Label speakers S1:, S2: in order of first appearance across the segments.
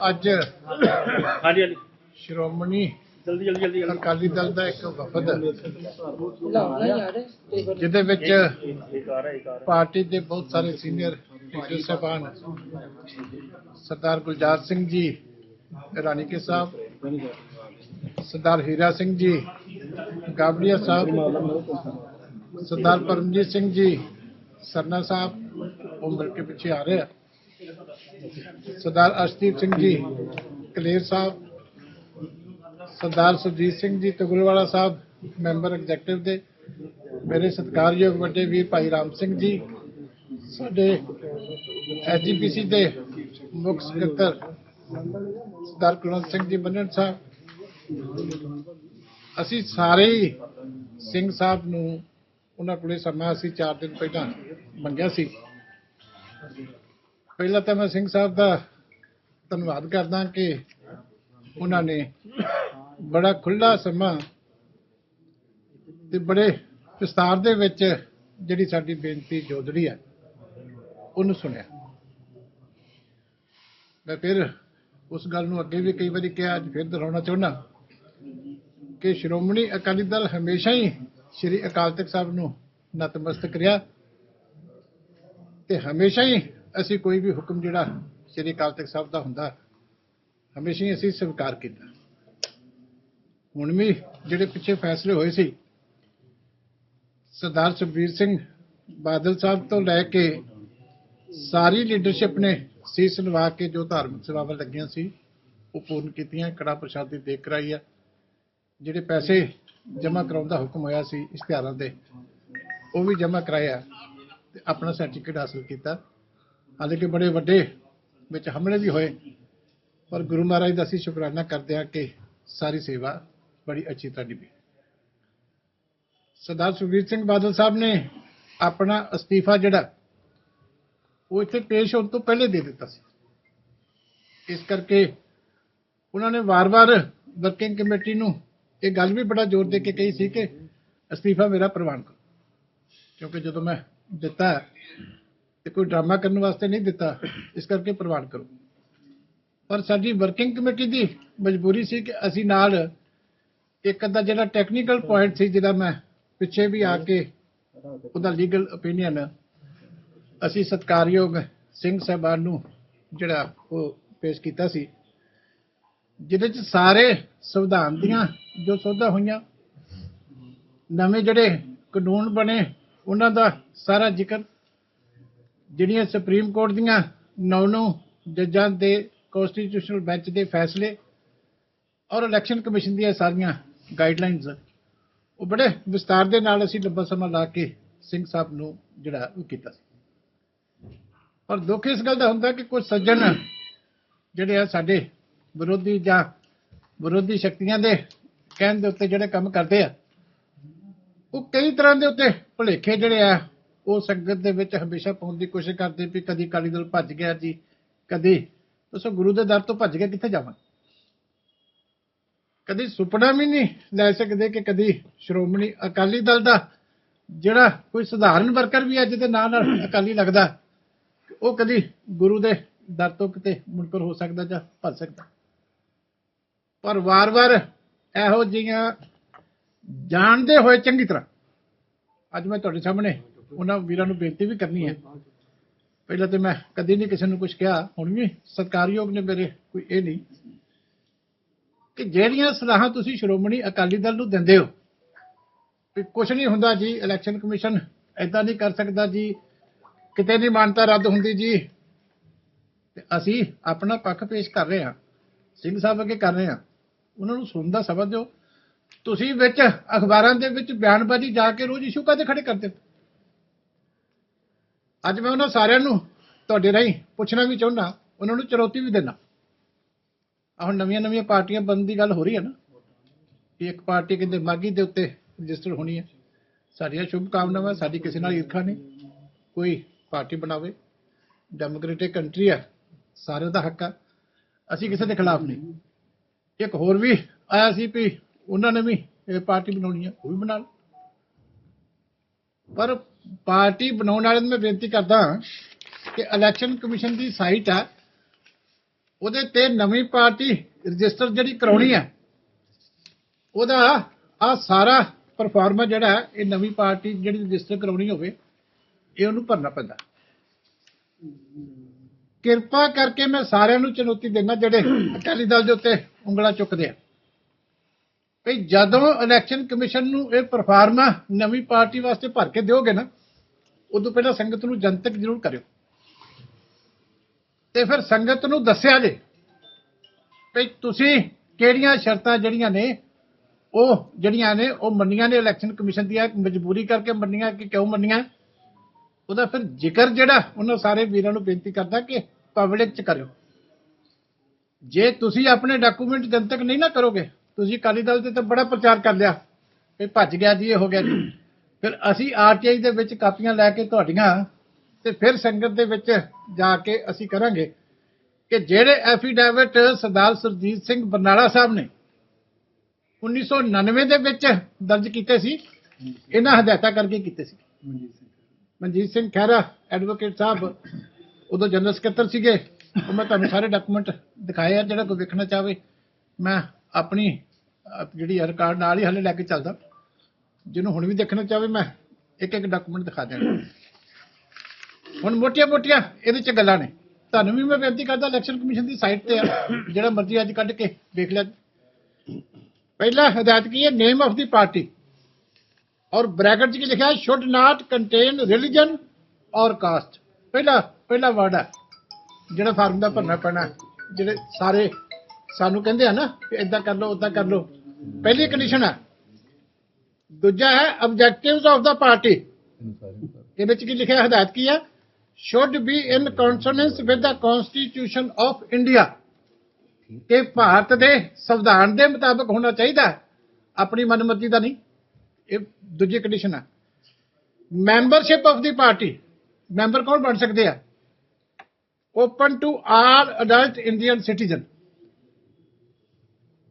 S1: ਅੱਜ
S2: ਹਾਂਜੀ ਹਾਂਜੀ।
S1: ਸ਼੍ਰੋਮਣੀ
S2: ਜਲਦੀ ਜਲਦੀ ਜਲਦੀ
S1: ਅਕਾਲੀ ਦਲ ਦਾ ਇੱਕ ਵਫਦ ਜਿਹਦੇ ਵਿੱਚ ਪਾਰਟੀ ਦੇ ਬਹੁਤ ਸਾਰੇ ਸੀਨੀਅਰ ਲੀਡਰ ਸਾਹਿਬਾਨ ਸਰਦਾਰ ਗੁਲਜ਼ਾਰ ਸਿੰਘ ਜੀ ਰਾਣੀਕੇ ਸਾਹਿਬ ਸਰਦਾਰ ਹੀਰਾ ਸਿੰਘ ਜੀ ਗਾਬੜੀਆ ਸਾਹਿਬ ਸਰਦਾਰ ਪਰਮਜੀਤ ਸਿੰਘ ਜੀ ਸਰਨਾ ਸਾਹਿਬ ਉਹ ਮਿਲ ਕੇ ਪਿੱਛੇ ਆ ਰਹੇ ਆ। ਸਰਦਾਰ ਅਰਸ਼ਦੀਪ ਸਿੰਘ ਜੀ, ਕਲੇਰ ਸਾਹਿਬ, ਸਰਦਾਰ ਸੁਰਜੀਤ ਸਿੰਘ ਜੀ, ਤਗੁਲਵਾਲਾ ਸਾਹਿਬ, ਮੈਂਬਰ ਐਗਜ਼ੈਕਟਿਵ ਦੇ, ਮੇਰੇ ਸਤਿਕਾਰਯੋਗ ਵੱਡੇ ਵੀਰ ਭਾਈ ਰਾਮ ਸਿੰਘ ਜੀ, ਸਾਡੇ ਐਜੀਪੀਸੀ ਦੇ ਮੁੱਖ ਸਕੱਤਰ ਸਰਦਾਰ ਕੁਲਵੰਤ ਸਿੰਘ ਜੀ ਬੰਨਣ ਸਾਹਿਬ, ਅਸੀਂ ਸਾਰੇ ਹੀ ਸਿੰਘ ਸਾਹਿਬ ਨੂੰ ਉਹਨਾਂ ਕੋਲੇ ਸਮਾਂ ਅਸੀਂ 4 ਦਿਨ ਪਹਿਲਾਂ ਮੰਗਿਆ ਸੀ। ਪਹਿਲਾਂ ਤਾਂ ਮੈਂ ਸਿੰਘ ਸਾਹਿਬ ਦਾ ਧੰਨਵਾਦ ਕਰਦਾ ਕਿ ਉਹਨਾਂ ਨੇ ਬੜਾ ਖੁੱਲਾ ਸਮਾਂ ਤੇ ਬੜੇ ਵਿਸਤਾਰ ਦੇ ਵਿੱਚ ਜਿਹੜੀ ਸਾਡੀ ਬੇਨਤੀ ਜੋਦੜੀ ਹੈ, ਉਹਨੂੰ ਸੁਣਿਆ। ਮੈਂ ਫਿਰ ਉਸ ਗੱਲ ਨੂੰ ਅੱਗੇ ਵੀ ਕਈ ਵਾਰੀ ਕਿਹਾ, ਅੱਜ ਫਿਰ ਦੁਹਰਾਉਣਾ ਚਾਹੁੰਦਾ ਕਿ ਸ਼੍ਰੋਮਣੀ ਅਕਾਲੀ ਦਲ ਹਮੇਸ਼ਾ ਹੀ ਸ੍ਰੀ ਅਕਾਲ ਤਖਤ ਸਾਹਿਬ ਨੂੰ ਨਤਮਸਤਕ ਰਿਹਾ ਤੇ ਹਮੇਸ਼ਾ ਹੀ ਅਸੀਂ ਕੋਈ ਵੀ ਹੁਕਮ ਜਿਹੜਾ ਸ੍ਰੀ ਅਕਾਲ ਤਖਤ ਸਾਹਿਬ ਦਾ ਹੁੰਦਾ, ਹਮੇਸ਼ਾ ਹੀ ਅਸੀਂ ਸਵੀਕਾਰ ਕੀਤਾ। ਹੁਣ ਵੀ ਜਿਹੜੇ ਪਿੱਛੇ ਫੈਸਲੇ ਹੋਏ ਸੀ, ਸਰਦਾਰ ਸੁਖਬੀਰ ਸਿੰਘ ਬਾਦਲ ਸਾਹਿਬ ਤੋਂ ਲੈ ਕੇ ਸਾਰੀ ਲੀਡਰਸ਼ਿਪ ਨੇ ਸੀਸ ਨਵਾ ਕੇ ਜੋ ਧਾਰਮਿਕ ਸੇਵਾਵਾਂ ਲੱਗੀਆਂ ਸੀ, ਉਹ ਪੂਰਨ ਕੀਤੀਆਂ, ਕੜਾ ਪ੍ਰਸ਼ਾਦ ਦੀ ਦੇਖ ਕਰਾਈ ਆ। ਜਿਹੜੇ ਪੈਸੇ ਜਮ੍ਹਾਂ ਕਰਾਉਣ ਦਾ ਹੁਕਮ ਹੋਇਆ ਸੀ ਇਸ਼ਤਿਹਾਰਾਂ ਦੇ, ਉਹ ਵੀ ਜਮ੍ਹਾਂ ਕਰਾਇਆ ਤੇ ਆਪਣਾ ਸਰਟੀਫਿਕੇਟ ਹਾਸਲ ਕੀਤਾ। ਹਾਲਾਂਕਿ ਬੜੇ ਵੱਡੇ ਵਿੱਚ ਹਮਲੇ ਵੀ ਹੋਏ। ਪਰ ਗੁਰੂ ਮਹਾਰਾਜ ਦਾ ਅਸੀਂ ਸ਼ੁਕਰਾਨਾ ਕਰਦੇ ਹਾਂ ਕਿ ਸਾਰੀ ਸੇਵਾ ਬੜੀ ਅੱਛੀ ਤਰ੍ਹਾਂ ਨਿਭੀ ਸਰਦਾਰ ਸੁਖਬੀਰ ਸਿੰਘ ਬਾਦਲ ਸਾਹਿਬ ਨੇ ਆਪਣਾ ਅਸਤੀਫਾ ਜਿਹੜਾ, ਉਹ ਇੱਥੇ ਪੇਸ਼ ਹੋਣ ਤੋਂ ਪਹਿਲੇ ਦੇ ਦਿੱਤਾ ਸੀ। ਇਸ ਕਰਕੇ ਉਹਨਾਂ ਨੇ ਵਾਰ-ਵਾਰ ਵਰਕਿੰਗ ਕਮੇਟੀ ਨੂੰ ਇਹ ਗੱਲ ਵੀ ਬੜਾ ਜ਼ੋਰ ਦੇ ਕੇ ਕਹੀ ਸੀ ਕਿ ਅਸਤੀਫਾ ਮੇਰਾ ਪ੍ਰਵਾਨ ਕਰੋ। ਕਿਉਂਕਿ ਜਦੋਂ ਮੈਂ ਦਿੱਤਾ ਤੇ ਕੋਈ ਡਰਾਮਾ ਕਰਨ ਵਾਸਤੇ ਨਹੀਂ ਦਿੱਤਾ, ਇਸ ਕਰਕੇ ਪ੍ਰਵਾਨ ਕਰੋ। ਪਰ ਸਾਡੀ ਵਰਕਿੰਗ ਕਮੇਟੀ ਦੀ ਮਜਬੂਰੀ ਸੀ ਕਿ ਅਸੀਂ ਨਾਲ ਇੱਕ ਅੱਧਾ ਜਿਹੜਾ ਟੈਕਨੀਕਲ ਪੁਆਇੰਟ ਸੀ ਜਿਹਦਾ ਮੈਂ ਪਿੱਛੇ ਵੀ ਆ ਕੇ ਉਹਦਾ ਲੀਗਲ ਓਪੀਨੀਅਨ ਅਸੀਂ ਸਤਕਾਰਯੋਗ ਸਿੰਘ ਸਾਹਿਬਾਨ ਨੂੰ ਜਿਹੜਾ ਉਹ ਪੇਸ਼ ਕੀਤਾ ਸੀ, ਜਿਹਦੇ ਚ ਸਾਰੇ ਸੰਵਿਧਾਨ ਦੀਆਂ ਜੋ ਸੋਧਾਂ ਹੋਈਆਂ, ਨਵੇਂ ਜਿਹੜੇ ਕਾਨੂੰਨ ਬਣੇ, ਉਹਨਾਂ ਦਾ ਸਾਰਾ ਜ਼ਿਕਰ ਜਿਹੜੀਆਂ ਸੁਪਰੀਮ ਕੋਰਟ ਦੀਆਂ ਨੌ ਨੌ ਜੱਜਾਂ ਦੇ ਕਨਸਟੀਟਿਊਸ਼ਨਲ ਬੈਂਚ ਦੇ ਫੈਸਲੇ ਔਰ ਇਲੈਕਸ਼ਨ ਕਮਿਸ਼ਨ ਦੀਆਂ ਸਾਰੀਆਂ ਗਾਈਡਲਾਈਨਸ ਉਹ ਬੜੇ ਵਿਸਤਾਰ ਦੇ ਨਾਲ ਅਸੀਂ ਲੰਬਾ ਸਮਾਂ ਲਾ ਕੇ ਸਿੰਘ ਸਾਹਿਬ ਨੂੰ ਜਿਹੜਾ ਉਹ ਕੀਤਾ ਸੀ। ਪਰ ਦੁੱਖ ਇਸ ਗੱਲ ਦਾ ਹੁੰਦਾ ਕਿ ਕੁਝ ਸੱਜਣ ਜਿਹੜੇ ਆ ਸਾਡੇ ਵਿਰੋਧੀ ਜਾਂ ਵਿਰੋਧੀ ਸ਼ਕਤੀਆਂ ਦੇ ਕਹਿਣ ਦੇ ਉੱਤੇ ਜਿਹੜੇ ਕੰਮ ਕਰਦੇ ਆ, ਉਹ ਕਈ ਤਰ੍ਹਾਂ ਦੇ ਉੱਤੇ ਭੁਲੇਖੇ ਜਿਹੜੇ ਆ ਉਹ ਸੰਗਤ ਦੇ ਵਿੱਚ ਹਮੇਸ਼ਾ ਪਾਉਣ ਦੀ ਕੋਸ਼ਿਸ਼ ਕਰਦੇ ਵੀ ਕਦੀ ਅਕਾਲੀ ਦਲ ਭੱਜ ਗਿਆ ਜੀ, ਕਦੀ ਦੱਸੋ ਗੁਰੂ ਦੇ ਦਰ ਤੋਂ ਭੱਜ ਗਿਆ ਕਿੱਥੇ ਜਾਵਾਂ? ਕਦੀ ਸੁਪਨਾ ਵੀ ਨਹੀਂ ਲੈ ਸਕਦੇ ਕਿ ਕਦੀ ਸ਼੍ਰੋਮਣੀ ਅਕਾਲੀ ਦਲ ਦਾ ਜਿਹੜਾ ਕੋਈ ਸਧਾਰਨ ਵਰਕਰ ਵੀ ਅੱਜ ਦੇ ਨਾਂ ਨਾਲ ਅਕਾਲੀ ਲੱਗਦਾ, ਉਹ ਕਦੀ ਗੁਰੂ ਦੇ ਦਰ ਤੋਂ ਕਿਤੇ ਮੁਨਕਰ ਹੋ ਸਕਦਾ ਜਾਂ ਭੱਜ ਸਕਦਾ। ਪਰ ਵਾਰ-ਵਾਰ ਇਹੋ ਜਿਹੀਆਂ ਜਾਣਦੇ ਹੋਏ ਚੰਗੀ ਤਰ੍ਹਾਂ, ਅੱਜ ਮੈਂ ਤੁਹਾਡੇ ਸਾਹਮਣੇ ਉਹਨਾਂ ਵੀਰਾਂ ਨੂੰ ਬੇਨਤੀ ਵੀ ਕਰਨੀ ਹੈ। ਪਹਿਲਾਂ ਤੇ ਮੈਂ ਕਦੀ ਨਹੀਂ ਕਿਸੇ ਨੂੰ ਕੁਝ ਕਿਹਾ, ਹੁਣ ਵੀ ਸਤਕਾਰਯੋਗ ਨੇ ਮੇਰੇ, ਕੋਈ ਇਹ ਨਹੀਂ ਕਿ ਜਿਹੜੀਆਂ ਸਲਾਹਾਂ ਤੁਸੀਂ ਸ਼੍ਰੋਮਣੀ ਅਕਾਲੀ ਦਲ ਨੂੰ ਦਿੰਦੇ ਹੋ ਕਿ ਕੁਝ ਨਹੀਂ ਹੁੰਦਾ ਜੀ ਇਲੈਕਸ਼ਨ ਕਮਿਸ਼ਨ ਐਦਾਂ ਨਹੀਂ ਕਰ ਸਕਦਾ ਜੀ, ਕਿਤੇ ਨਹੀਂ ਮਾਨਤਾ ਰੱਦ ਹੁੰਦੀ ਜੀ। ਤੇ ਅਸੀਂ ਆਪਣਾ ਪੱਖ ਪੇਸ਼ ਕਰ ਰਹੇ ਹਾਂ, ਸਿੰਘ ਸਾਹਿਬ ਅੱਗੇ ਕਰ ਰਹੇ ਹਾਂ। ਉਹਨਾਂ ਨੂੰ ਸੁਣਦਾ ਦਾ ਦਿਓ। ਤੁਸੀਂ ਵਿੱਚ ਅਖਬਾਰਾਂ ਦੇ ਵਿੱਚ ਬਿਆਨਬਾਜ਼ੀ ਜਾ ਕੇ ਰੋਜ਼ ਇਸ਼ੂ ਕਾਦੇ ਖੜੇ ਕਰਦੇ ਹੋ? ਅੱਜ ਮੈਂ ਉਹਨਾਂ ਸਾਰਿਆਂ ਨੂੰ ਤੁਹਾਡੇ ਰਾਹੀਂ ਪੁੱਛਣਾ ਵੀ ਚਾਹੁੰਦਾ, ਉਹਨਾਂ ਨੂੰ ਚੁਣੌਤੀ ਵੀ ਦੇਣਾ ਆਹ ਹੁਣ ਨਵੀਆਂ ਨਵੀਆਂ ਪਾਰਟੀਆਂ ਬਣਨ ਦੀ ਗੱਲ ਹੋ ਰਹੀ ਹੈ ਨਾ ਕਿ ਇੱਕ ਪਾਰਟੀ ਕਹਿੰਦੇ ਮਾਗੀ ਦੇ ਉੱਤੇ ਰਜਿਸਟਰ ਹੋਣੀ ਹੈ। ਸਾਡੀਆਂ ਸ਼ੁਭ ਕਾਮਨਾਵਾਂ, ਸਾਡੀ ਕਿਸੇ ਨਾਲ ਈਰਖਾ ਨਹੀਂ, ਕੋਈ ਪਾਰਟੀ ਬਣਾਵੇ। ਡੈਮੋਕ੍ਰੈਟਿਕ ਕੰਟਰੀ ਹੈ, ਸਾਰਿਆਂ ਦਾ ਹੱਕ ਆ, ਅਸੀਂ ਕਿਸੇ ਦੇ ਖਿਲਾਫ ਨਹੀਂ। ਇੱਕ ਹੋਰ ਵੀ ਆਇਆ ਸੀ ਵੀ ਉਹਨਾਂ ਨੇ ਵੀ ਇਹ ਪਾਰਟੀ ਬਣਾਉਣੀ ਹੈ, ਉਹ ਵੀ ਬਣਾ ਲਓ ਪਰ ਪਾਰਟੀ ਬਣਾਉਣ ਵਾਲਿਆਂ ਨੂੰ ਮੈਂ ਬੇਨਤੀ ਕਰਦਾ ਕਿ ਇਲੈਕਸ਼ਨ ਕਮਿਸ਼ਨ ਦੀ ਸਾਈਟ ਆ ਉਹਦੇ ਤੇ ਨਵੀਂ ਪਾਰਟੀ ਰਜਿਸਟਰ ਜਿਹੜੀ ਕਰਾਉਣੀ ਹੈ ਉਹਦਾ ਆ ਸਾਰਾ ਪਰਫਾਰਮਾ ਜਿਹੜਾ ਹੈ, ਇਹ ਨਵੀਂ ਪਾਰਟੀ ਜਿਹੜੀ ਰਜਿਸਟਰ ਕਰਾਉਣੀ ਹੋਵੇ ਇਹ ਉਹਨੂੰ ਭਰਨਾ ਪੈਂਦਾ। ਕਿਰਪਾ ਕਰਕੇ ਮੈਂ ਸਾਰਿਆਂ ਨੂੰ ਚੁਣੌਤੀ ਦਿੰਦਾ ਜਿਹੜੇ ਅਕਾਲੀ ਦਲ ਦੇ ਉੱਤੇ ਉਂਗਲਾ ਚੁੱਕਦੇ ਆ। ਵੀ ਜਦੋਂ ਇਲੈਕਸ਼ਨ ਕਮਿਸ਼ਨ ਨੂੰ ਇਹ ਪਰਫਾਰਮਾ ਨਵੀਂ ਪਾਰਟੀ ਵਾਸਤੇ ਭਰ ਕੇ ਦਿਓਗੇ ਨਾ, ਉਦੋਂ ਪਹਿਲਾਂ ਸੰਗਤ ਨੂੰ ਜਨਤਕ ਜ਼ਰੂਰ ਕਰਿਓ। ਤੇ ਫਿਰ ਸੰਗਤ ਨੂੰ ਦੱਸਿਆ ਜੇ ਵੀ ਤੁਸੀਂ ਕਿਹੜੀਆਂ ਸ਼ਰਤਾਂ ਜਿਹੜੀਆਂ ਨੇ, ਉਹ ਜਿਹੜੀਆਂ ਨੇ, ਉਹ ਮੰਨੀਆਂ ਨੇ ਇਲੈਕਸ਼ਨ ਕਮਿਸ਼ਨ ਦੀਆਂ, ਮਜਬੂਰੀ ਕਰਕੇ ਮੰਨੀਆਂ ਕਿ ਕਿਉਂ ਮੰਨੀਆਂ? ਉਹਦਾ ਫਿਰ ਜ਼ਿਕਰ ਜਿਹੜਾ, ਉਹਨਾਂ ਸਾਰੇ ਵੀਰਾਂ ਨੂੰ ਬੇਨਤੀ ਕਰਦਾ ਕਿ ਪਬਲਿਕ ਚ ਕਰਿਓ। ਜੇ ਤੁਸੀਂ ਆਪਣੇ ਡਾਕੂਮੈਂਟ ਜਨਤਕ ਨਹੀਂ ਨਾ ਕਰੋਗੇ ਤੁਸੀਂ ਅਕਾਲੀ ਦਲ ਤੇ ਤਾਂ ਬੜਾ ਪ੍ਰਚਾਰ ਕਰ ਲਿਆ। ਵੀ ਭੱਜ ਗਿਆ ਜੀ ਇਹ ਹੋ ਗਿਆ ਜੀ। ਫਿਰ ਅਸੀਂ ਆਰਟੀਆਈ ਦੇ ਵਿੱਚ ਕਾਪੀਆਂ ਲੈ ਕੇ ਤੁਹਾਡੀਆਂ ਤੇ ਫਿਰ ਸੰਗਤ ਦੇ ਵਿੱਚ ਜਾ ਕੇ ਅਸੀਂ ਕਰਾਂਗੇ ਕਿ ਜਿਹੜੇ ਐਫੀਡੈਵਿਟ ਸਰਦਾਰ ਸਰਜੀਤ ਸਿੰਘ ਬਰਨਾਲਾ ਸਾਹਿਬ ਨੇ 1999 ਦੇ ਵਿੱਚ ਦਰਜ ਕੀਤੇ ਸੀ ਇਹਨਾਂ ਹਦਾਇਤਾਂ ਕਰਕੇ ਕੀਤੇ ਸੀ। ਮਨਜੀਤ ਸਿੰਘ ਖਹਿਰਾ। ਐਡਵੋਕੇਟ ਸਾਹਿਬ ਉਦੋਂ ਜਨਰਲ ਸਕੱਤਰ ਸੀਗੇ। ਉਹ ਮੈਂ ਤੁਹਾਨੂੰ ਸਾਰੇ ਡਾਕੂਮੈਂਟ ਦਿਖਾਏ ਆ ਜਿਹੜਾ ਕੋਈ ਵੇਖਣਾ ਚਾਹਵੇ ਮੈਂ ਆਪਣੀ ਜਿਹੜੀ ਜਿਹੜੀ ਰਿਕਾਰਡ ਨਾਲ ਹੀ ਹਲੇ ਲੈ ਕੇ ਚੱਲਦਾ। ਜਿਹਨੂੰ ਹੁਣ ਵੀ ਦੇਖਣਾ ਚਾਹਵੇ ਮੈਂ ਇੱਕ ਇੱਕ ਡਾਕੂਮੈਂਟ ਦਿਖਾ ਦਿਆਂ ਹੁਣ ਮੋਟੀਆਂ-ਮੋਟੀਆਂ ਇਹਦੇ ਚ ਗੱਲਾਂ ਨੇ। ਤੁਹਾਨੂੰ ਵੀ ਮੈਂ ਬੇਨਤੀ ਕਰਦਾ ਇਲੈਕਸ਼ਨ ਕਮਿਸ਼ਨ ਦੀ ਸਾਈਟ ਤੇ ਜਿਹੜਾ ਮਰਜ਼ੀ ਅੱਜ ਕੱਢ ਕੇ ਦੇਖ ਲਿਆ। ਪਹਿਲਾ ਹਦਾਇਤ ਕੀ ਹੈ? Name of the party or bracket 'ਚ ਕੀ ਲਿਖਿਆ? Should not contain religion or caste ਪਹਿਲਾ ਪਹਿਲਾ ਵਰਡ ਹੈ ਜਿਹੜਾ ਫਾਰਮ ਦਾ ਭਰਨਾ ਪੈਣਾ, ਜਿਹੜੇ ਸਾਰੇ ਸਾਨੂੰ ਕਹਿੰਦੇ ਆ ਨਾ ਕਿ ਇਦਾਂ ਕਰ ਲਓ ਉਦਾਂ ਕਰ ਲਓ। ਪਹਿਲੀ ਕੰਡੀਸ਼ਨ ਹੈ ਦੂਜਾ ਹੈ ਆਬਜੈਕਟਿਵਸ ਆਫ ਦਾ ਪਾਰਟੀ ਇਹਦੇ ਵਿੱਚ ਕੀ ਲਿਖਿਆ ਹਦਾਇਤ ਕੀ ਹੈ should be in consonance with the constitution of India ਕਿ ਭਾਰਤ ਦੇ ਸੰਵਿਧਾਨ ਦੇ ਮੁਤਾਬਕ ਹੋਣਾ ਚਾਹੀਦਾ ਹੈ, ਆਪਣੀ ਮਨਮਰਜ਼ੀ ਦਾ ਨਹੀਂ। ਇਹ ਦੂਜੀ ਕੰਡੀਸ਼ਨ ਹੈ membership of the party member ਕੌਣ ਬਣ ਸਕਦੇ ਆ? Open to all adult Indian citizen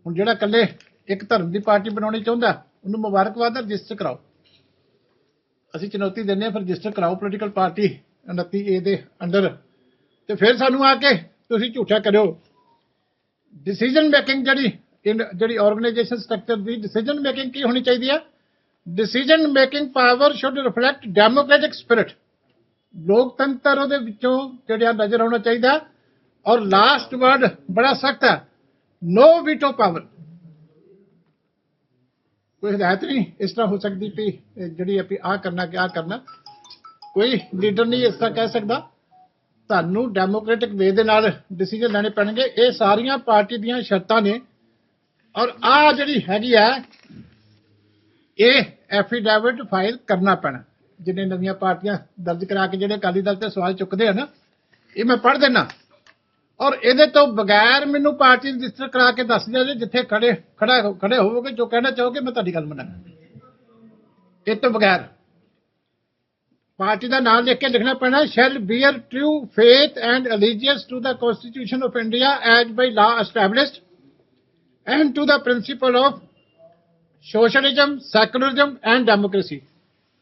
S1: ਹੁਣ ਜਿਹੜਾ ਇਕੱਲੇ ਇੱਕ ਧਰਮ ਦੀ ਪਾਰਟੀ ਬਣਾਉਣੀ ਚਾਹੁੰਦਾ, ਉਹਨੂੰ ਮੁਬਾਰਕਬਾਦ ਹੈ ਰਜਿਸਟਰ ਕਰਾਓ। ਅਸੀਂ ਚੁਣੌਤੀ ਦਿੰਦੇ ਹਾਂ, ਫਿਰ ਰਜਿਸਟਰ ਕਰਾਓ ਪੋਲੀਟੀਕਲ ਪਾਰਟੀ 29 ਏ ਦੇ ਅੰਡਰ। ਤੇ ਫਿਰ ਸਾਨੂੰ ਆ ਕੇ ਤੁਸੀਂ ਝੂਠਾ ਕਰਿਓ। ਡਿਸੀਜਨ ਮੇਕਿੰਗ ਜਿਹੜੀ ਜਿਹੜੀ ਆਰਗੇਨਾਈਜੇਸ਼ਨ ਸਟਰਕਚਰ ਦੀ ਡਿਸੀਜਨ ਮੇਕਿੰਗ ਕੀ ਹੋਣੀ ਚਾਹੀਦੀ ਹੈ decision making power should reflect democratic spirit ਲੋਕਤੰਤਰ ਉਹਦੇ ਵਿੱਚੋਂ ਜਿਹੜਾ ਨਜ਼ਰ ਆਉਣਾ ਚਾਹੀਦਾ। ਔਰ ਲਾਸਟ ਵਰਡ ਬੜਾ ਸਖਤ ਹੈ ਨੋ ਵੀਟੋ ਪਾਵਰ ਕੋਈ ਹਦਾਇਤ ਨਹੀਂ? ਇਸ ਤਰ੍ਹਾਂ ਹੋ ਸਕਦੀ ਕਿ ਇਹ ਜਿਹੜੀ ਆਪੀ ਆ ਕਰਨਾ ਕਿ ਆ ਕਰਨਾ। ਕੋਈ ਲੀਡਰ ਨਹੀਂ ਇਸ ਤਰ੍ਹਾਂ ਕਹਿ ਸਕਦਾ। ਤੁਹਾਨੂੰ ਡੈਮੋਕ੍ਰੈਟਿਕ ਵੇ ਦੇ ਨਾਲ ਡਿਸੀਜਨ ਲੈਣੇ ਪੈਣਗੇ। ਇਹ ਸਾਰੀਆਂ ਪਾਰਟੀ ਦੀਆਂ ਸ਼ਰਤਾਂ ਨੇ। ਔਰ ਆ ਜਿਹੜੀ ਹੈਗੀ ਆ, ਇਹ ਐਫੀਡੈਵਿਟ ਫਾਈਲ ਕਰਨਾ ਪੈਣਾ। ਜਿੰਨੇ ਨਵੀਆਂ ਪਾਰਟੀਆਂ ਦਰਜ ਕਰਾ ਕੇ ਜਿਹੜੇ ਅਕਾਲੀ ਦਲ ਤੇ ਸਵਾਲ ਚੁੱਕਦੇ ਆ ਨਾ, ਇਹ ਮੈਂ ਪੜ੍ਹ ਦੇਣਾ ਔਰ ਇਹਦੇ ਤੋਂ ਬਗੈਰ ਮੈਨੂੰ ਪਾਰਟੀ ਰਜਿਸਟਰ ਕਰਾ ਕੇ ਦੱਸ ਦਿਓ ਜਿੱਥੇ ਖੜੇ ਖੜਾ ਖੜੇ ਹੋਵੋਗੇ ਜੋ ਕਹਿਣਾ ਚਾਹੋਗੇ ਮੈਂ ਤੁਹਾਡੀ ਗੱਲ ਮੰਨਾਂਗਾ। ਇਹ ਤੋਂ ਬਗੈਰ। ਪਾਰਟੀ ਦਾ ਨਾਮ ਲਿਖ ਕੇ ਲਿਖਣਾ ਪੈਣਾ shall bear true faith and allegiance to the constitution of India as by law established and to the principle of socialism, secularism, and democracy,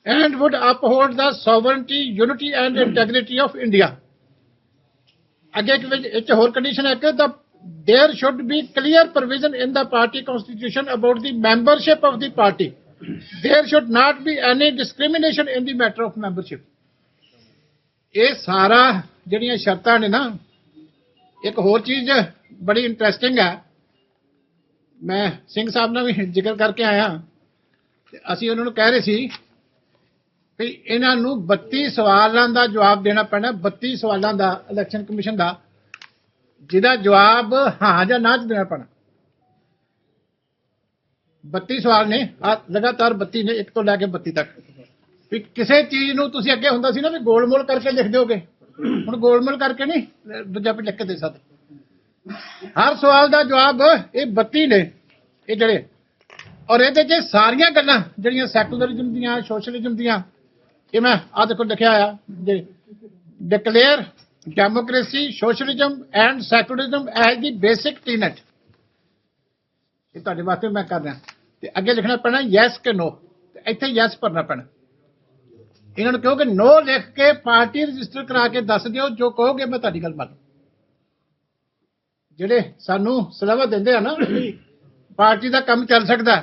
S1: and would uphold the sovereignty, unity and integrity of India ਅੱਗੇ ਇੱਕ ਵਿੱਚ ਇੱਕ ਹੋਰ condition ਹੈ ਕਿ the there should be clear provision in the party constitution about the membership of the party. There should not be any discrimination in the matter of membership. ਇਹ ਸਾਰਾ ਜਿਹੜੀਆਂ ਸ਼ਰਤਾਂ ਨੇ ਨਾ ਇੱਕ ਹੋਰ ਚੀਜ਼ ਬੜੀ ਇੰਟਰਸਟਿੰਗ ਹੈ ਮੈਂ ਸਿੰਘ ਸਾਹਿਬ ਨਾਲ ਵੀ ਜ਼ਿਕਰ ਕਰਕੇ ਆਇਆ ਤੇ ਅਸੀਂ ਉਹਨਾਂ ਨੂੰ ਕਹਿ ਰਹੇ ਸੀ ਵੀ ਇਹਨਾਂ ਨੂੰ 32 ਸਵਾਲਾਂ ਦਾ ਜਵਾਬ ਦੇਣਾ ਪੈਣਾ 32 ਸਵਾਲਾਂ ਦਾ ਇਲੈਕਸ਼ਨ ਕਮਿਸ਼ਨ ਦਾ, ਜਿਹਦਾ ਜਵਾਬ ਹਾਂ ਜਾਂ ਨਾ ਚ ਦੇਣਾ ਪੈਣਾ। 32 ਸਵਾਲ ਨੇ ਲਗਾਤਾਰ 32 ਨੇ, ਇੱਕ ਤੋਂ ਲੈ ਕੇ 32 ਤੱਕ। ਵੀ ਕਿਸੇ ਚੀਜ਼ ਨੂੰ ਤੁਸੀਂ ਅੱਗੇ ਹੁੰਦਾ ਸੀ ਨਾ ਵੀ ਗੋਲਮੋਲ ਕਰਕੇ ਲਿਖ ਦਿਓਗੇ। ਹੁਣ ਗੋਲਮੋਲ ਕਰਕੇ ਨਹੀਂ, ਦੂਜਾ ਵੀ ਲਿਖ ਕੇ ਦੇ ਸਕਦੇ। ਹਰ ਸਵਾਲ ਦਾ ਜਵਾਬ ਇਹ 32 ਨੇ, ਇਹ ਜਿਹੜੇ। ਔਰ ਇਹਦੇ 'ਚ ਸਾਰੀਆਂ ਗੱਲਾਂ ਜਿਹੜੀਆਂ ਸੈਕੂਲਰਿਜ਼ਮ ਦੀਆਂ, ਸੋਸ਼ਲਿਜ਼ਮ ਦੀਆਂ ਇਹ ਮੈਂ ਆ ਦੇਖੋ ਲਿਖਿਆ ਆ declare democracy socialism and secularism as the basic tenet ਇਹ ਤੁਹਾਡੇ ਵਾਸਤੇ ਮੈਂ ਕਰ ਰਿਹਾ। ਤੇ ਅੱਗੇ ਲਿਖਣਾ ਪੈਣਾ ਯੈਸ ਕਿ ਨੋ ਤੇ ਇੱਥੇ ਯੈਸ ਭਰਨਾ ਪੈਣਾ। ਇਹਨਾਂ ਨੂੰ ਕਹੋਗੇ ਨੋ ਲਿਖ ਕੇ ਪਾਰਟੀ ਰਜਿਸਟਰ ਕਰਾ ਕੇ ਦੱਸ ਦਿਓ, ਜੋ ਕਹੋਗੇ ਮੈਂ ਤੁਹਾਡੀ ਗੱਲ ਮੰਨ ਜਿਹੜੇ ਸਾਨੂੰ ਸਲਾਹਾਂ ਦਿੰਦੇ ਆ ਨਾ, ਪਾਰਟੀ ਦਾ ਕੰਮ ਚੱਲ ਸਕਦਾ।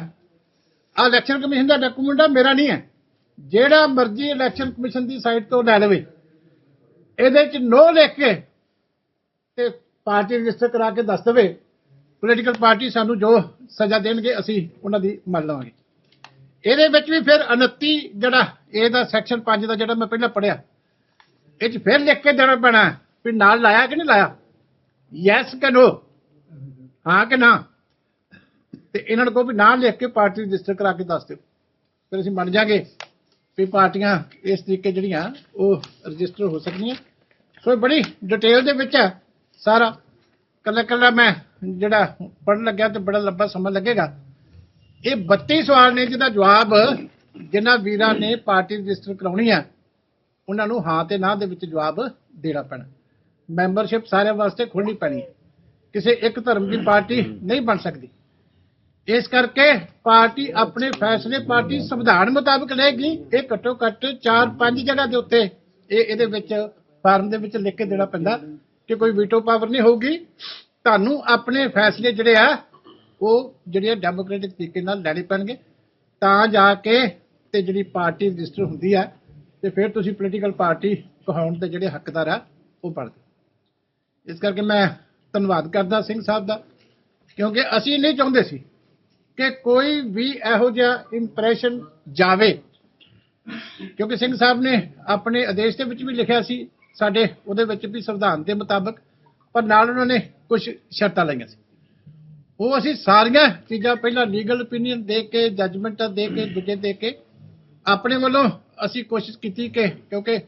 S1: ਆ ਇਲੈਕਸ਼ਨ ਕਮਿਸ਼ਨ ਦਾ ਡਾਕੂਮੈਂਟ ਆ, ਮੇਰਾ ਨਹੀਂ ਹੈ। ਜਿਹੜਾ ਮਰਜ਼ੀ ਇਲੈਕਸ਼ਨ ਕਮਿਸ਼ਨ ਦੀ ਸਾਈਟ ਤੋਂ ਲੈ ਲਵੇ, ਇਹਦੇ ਚ ਨੋ ਲਿਖ ਕੇ ਤੇ ਪਾਰਟੀ ਰਜਿਸਟਰ ਕਰਾ ਕੇ ਦੱਸ ਦੇਵੇ ਪੋਲੀਟੀਕਲ ਪਾਰਟੀ ਸਾਨੂੰ ਜੋ ਸਜ਼ਾ ਦੇਣਗੇ, ਅਸੀਂ ਉਹਨਾਂ ਦੀ ਮੰਨ ਲਵਾਂਗੇ। ਇਹਦੇ ਵਿੱਚ ਵੀ ਫਿਰ 29 ਜਿਹੜਾ ਇਹਦਾ ਸੈਕਸ਼ਨ 5 ਦਾ ਜਿਹੜਾ ਮੈਂ ਪਹਿਲਾਂ ਪੜਿਆ ਇਹ ਚ ਫਿਰ ਲਿਖ ਕੇ ਦੇਣਾ ਪੈਣਾ ਵੀ ਨਾਲ ਲਾਇਆ ਕਿ ਨਹੀਂ ਲਾਇਆ? ਯੈਸ ਕਿ ਨੋ ਹਾਂ ਕਿ ਨਾ? ਤੇ ਇਹਨਾਂ ਨੂੰ ਕਹੋ ਵੀ ਨਾ ਲਿਖ ਕੇ ਪਾਰਟੀ ਰਜਿਸਟਰ ਕਰਾ ਕੇ ਦੱਸ ਦਿਓ। ਫਿਰ ਅਸੀਂ ਮੰਨ ਜਾਗੇ। ਵੀ ਪਾਰਟੀਆਂ ਇਸ ਤਰੀਕੇ ਜਿਹੜੀਆਂ, ਉਹ ਰਜਿਸਟਰ ਹੋ ਸਕਦੀਆਂ। ਸੋ ਬੜੀ ਡਿਟੇਲ ਦੇ ਵਿੱਚ ਹੈ ਸਾਰਾ ਕੱਲਾ ਕੱਲਾ ਮੈਂ ਜਿਹੜਾ ਪੜਨ ਲੱਗਿਆ ਤੇ ਬੜਾ ਲੰਬਾ ਸਮਾਂ ਲੱਗੇਗਾ। ਇਹ 32 ਸਵਾਲ ਨੇ ਜਿਹਦਾ ਜਵਾਬ ਜਿਨ੍ਹਾਂ ਵੀਰਾਂ ਨੇ ਪਾਰਟੀ ਰਜਿਸਟਰ ਕਰਾਉਣੀ ਆ, ਉਹਨਾਂ ਨੂੰ ਹਾਂ ਤੇ ਨਾ ਦੇ ਵਿੱਚ ਜਵਾਬ ਦੇਣਾ ਪੈਣਾ। ਮੈਂਬਰਸ਼ਿਪ ਸਾਰਿਆਂ ਵਾਸਤੇ ਖੋਲਣੀ ਪੈਣੀ। ਹੈ ਕਿਸੇ ਇੱਕ ਧਰਮ ਦੀ ਪਾਰਟੀ ਨਹੀਂ ਬਣ ਸਕਦੀ। ਇਸ ਕਰਕੇ ਪਾਰਟੀ ਆਪਣੇ ਫੈਸਲੇ ਪਾਰਟੀ ਸੰਵਿਧਾਨ ਮੁਤਾਬਕ ਲਏਗੀ। ਇਹ ਘੱਟੋ ਘੱਟ 4-5 ਜਗ੍ਹਾ ਦੇ ਉੱਤੇ ਇਹ ਇਹਦੇ ਵਿੱਚ ਫਾਰਮ ਦੇ ਵਿੱਚ ਲਿਖ ਕੇ ਦੇਣਾ ਪੈਂਦਾ ਕਿ ਕੋਈ ਵੀਟੋ ਪਾਵਰ ਨਹੀਂ ਹੋਊਗੀ। ਤੁਹਾਨੂੰ ਆਪਣੇ ਫੈਸਲੇ ਜਿਹੜੇ ਆ, ਉਹ ਜਿਹੜੇ ਡੈਮੋਕ੍ਰੈਟਿਕ ਤਰੀਕੇ ਨਾਲ ਲੈਣੇ ਪੈਣਗੇ। ਤਾਂ ਜਾ ਕੇ ਤੇ ਜਿਹੜੀ ਪਾਰਟੀ ਰਜਿਸਟਰ ਹੁੰਦੀ ਆ, ਤੇ ਫਿਰ ਤੁਸੀਂ ਪੋਲੀਟੀਕਲ ਪਾਰਟੀ ਕਹਾਉਣ ਦੇ ਜਿਹੜੇ ਹੱਕਦਾਰ ਆ, ਉਹ ਬਣਦੇ ਇਸ ਕਰਕੇ ਮੈਂ ਧੰਨਵਾਦ ਕਰਦਾ ਸਿੰਘ ਸਾਹਿਬ ਦਾ, ਕਿਉਂਕਿ ਅਸੀਂ ਨਹੀਂ ਚਾਹੁੰਦੇ ਸੀ ਕਿ ਕੋਈ ਵੀ ਇਹੋ ਜਿਹਾ ਇੰਪ੍ਰੈਸ਼ਨ ਜਾਵੇ। ਕਿਉਂਕਿ ਸਿੰਘ ਸਾਹਿਬ ਨੇ ਆਪਣੇ ਆਦੇਸ਼ ਦੇ ਵਿੱਚ ਵੀ ਲਿਖਿਆ ਸੀ, ਸਾਡੇ ਉਹਦੇ ਵਿੱਚ ਵੀ ਸੰਵਿਧਾਨ ਦੇ ਮੁਤਾਬਕ, ਪਰ ਨਾਲ ਉਹਨਾਂ ਨੇ ਕੁਝ ਸ਼ਰਤਾਂ ਲਾਈਆਂ ਸੀ। ਉਹ ਅਸੀਂ ਸਾਰੀਆਂ ਚੀਜ਼ਾਂ ਪਹਿਲਾਂ ਲੀਗਲ ਓਪੀਨੀਅਨ ਦੇ ਕੇ ਜੱਜਮੈਂਟਾਂ ਦੇ ਕੇ, ਦੂਜੇ ਦੇ ਕੇ, ਆਪਣੇ ਵੱਲੋਂ ਅਸੀਂ ਕੋਸ਼ਿਸ਼ ਕੀਤੀ ਕਿ, ਕਿਉਂਕਿ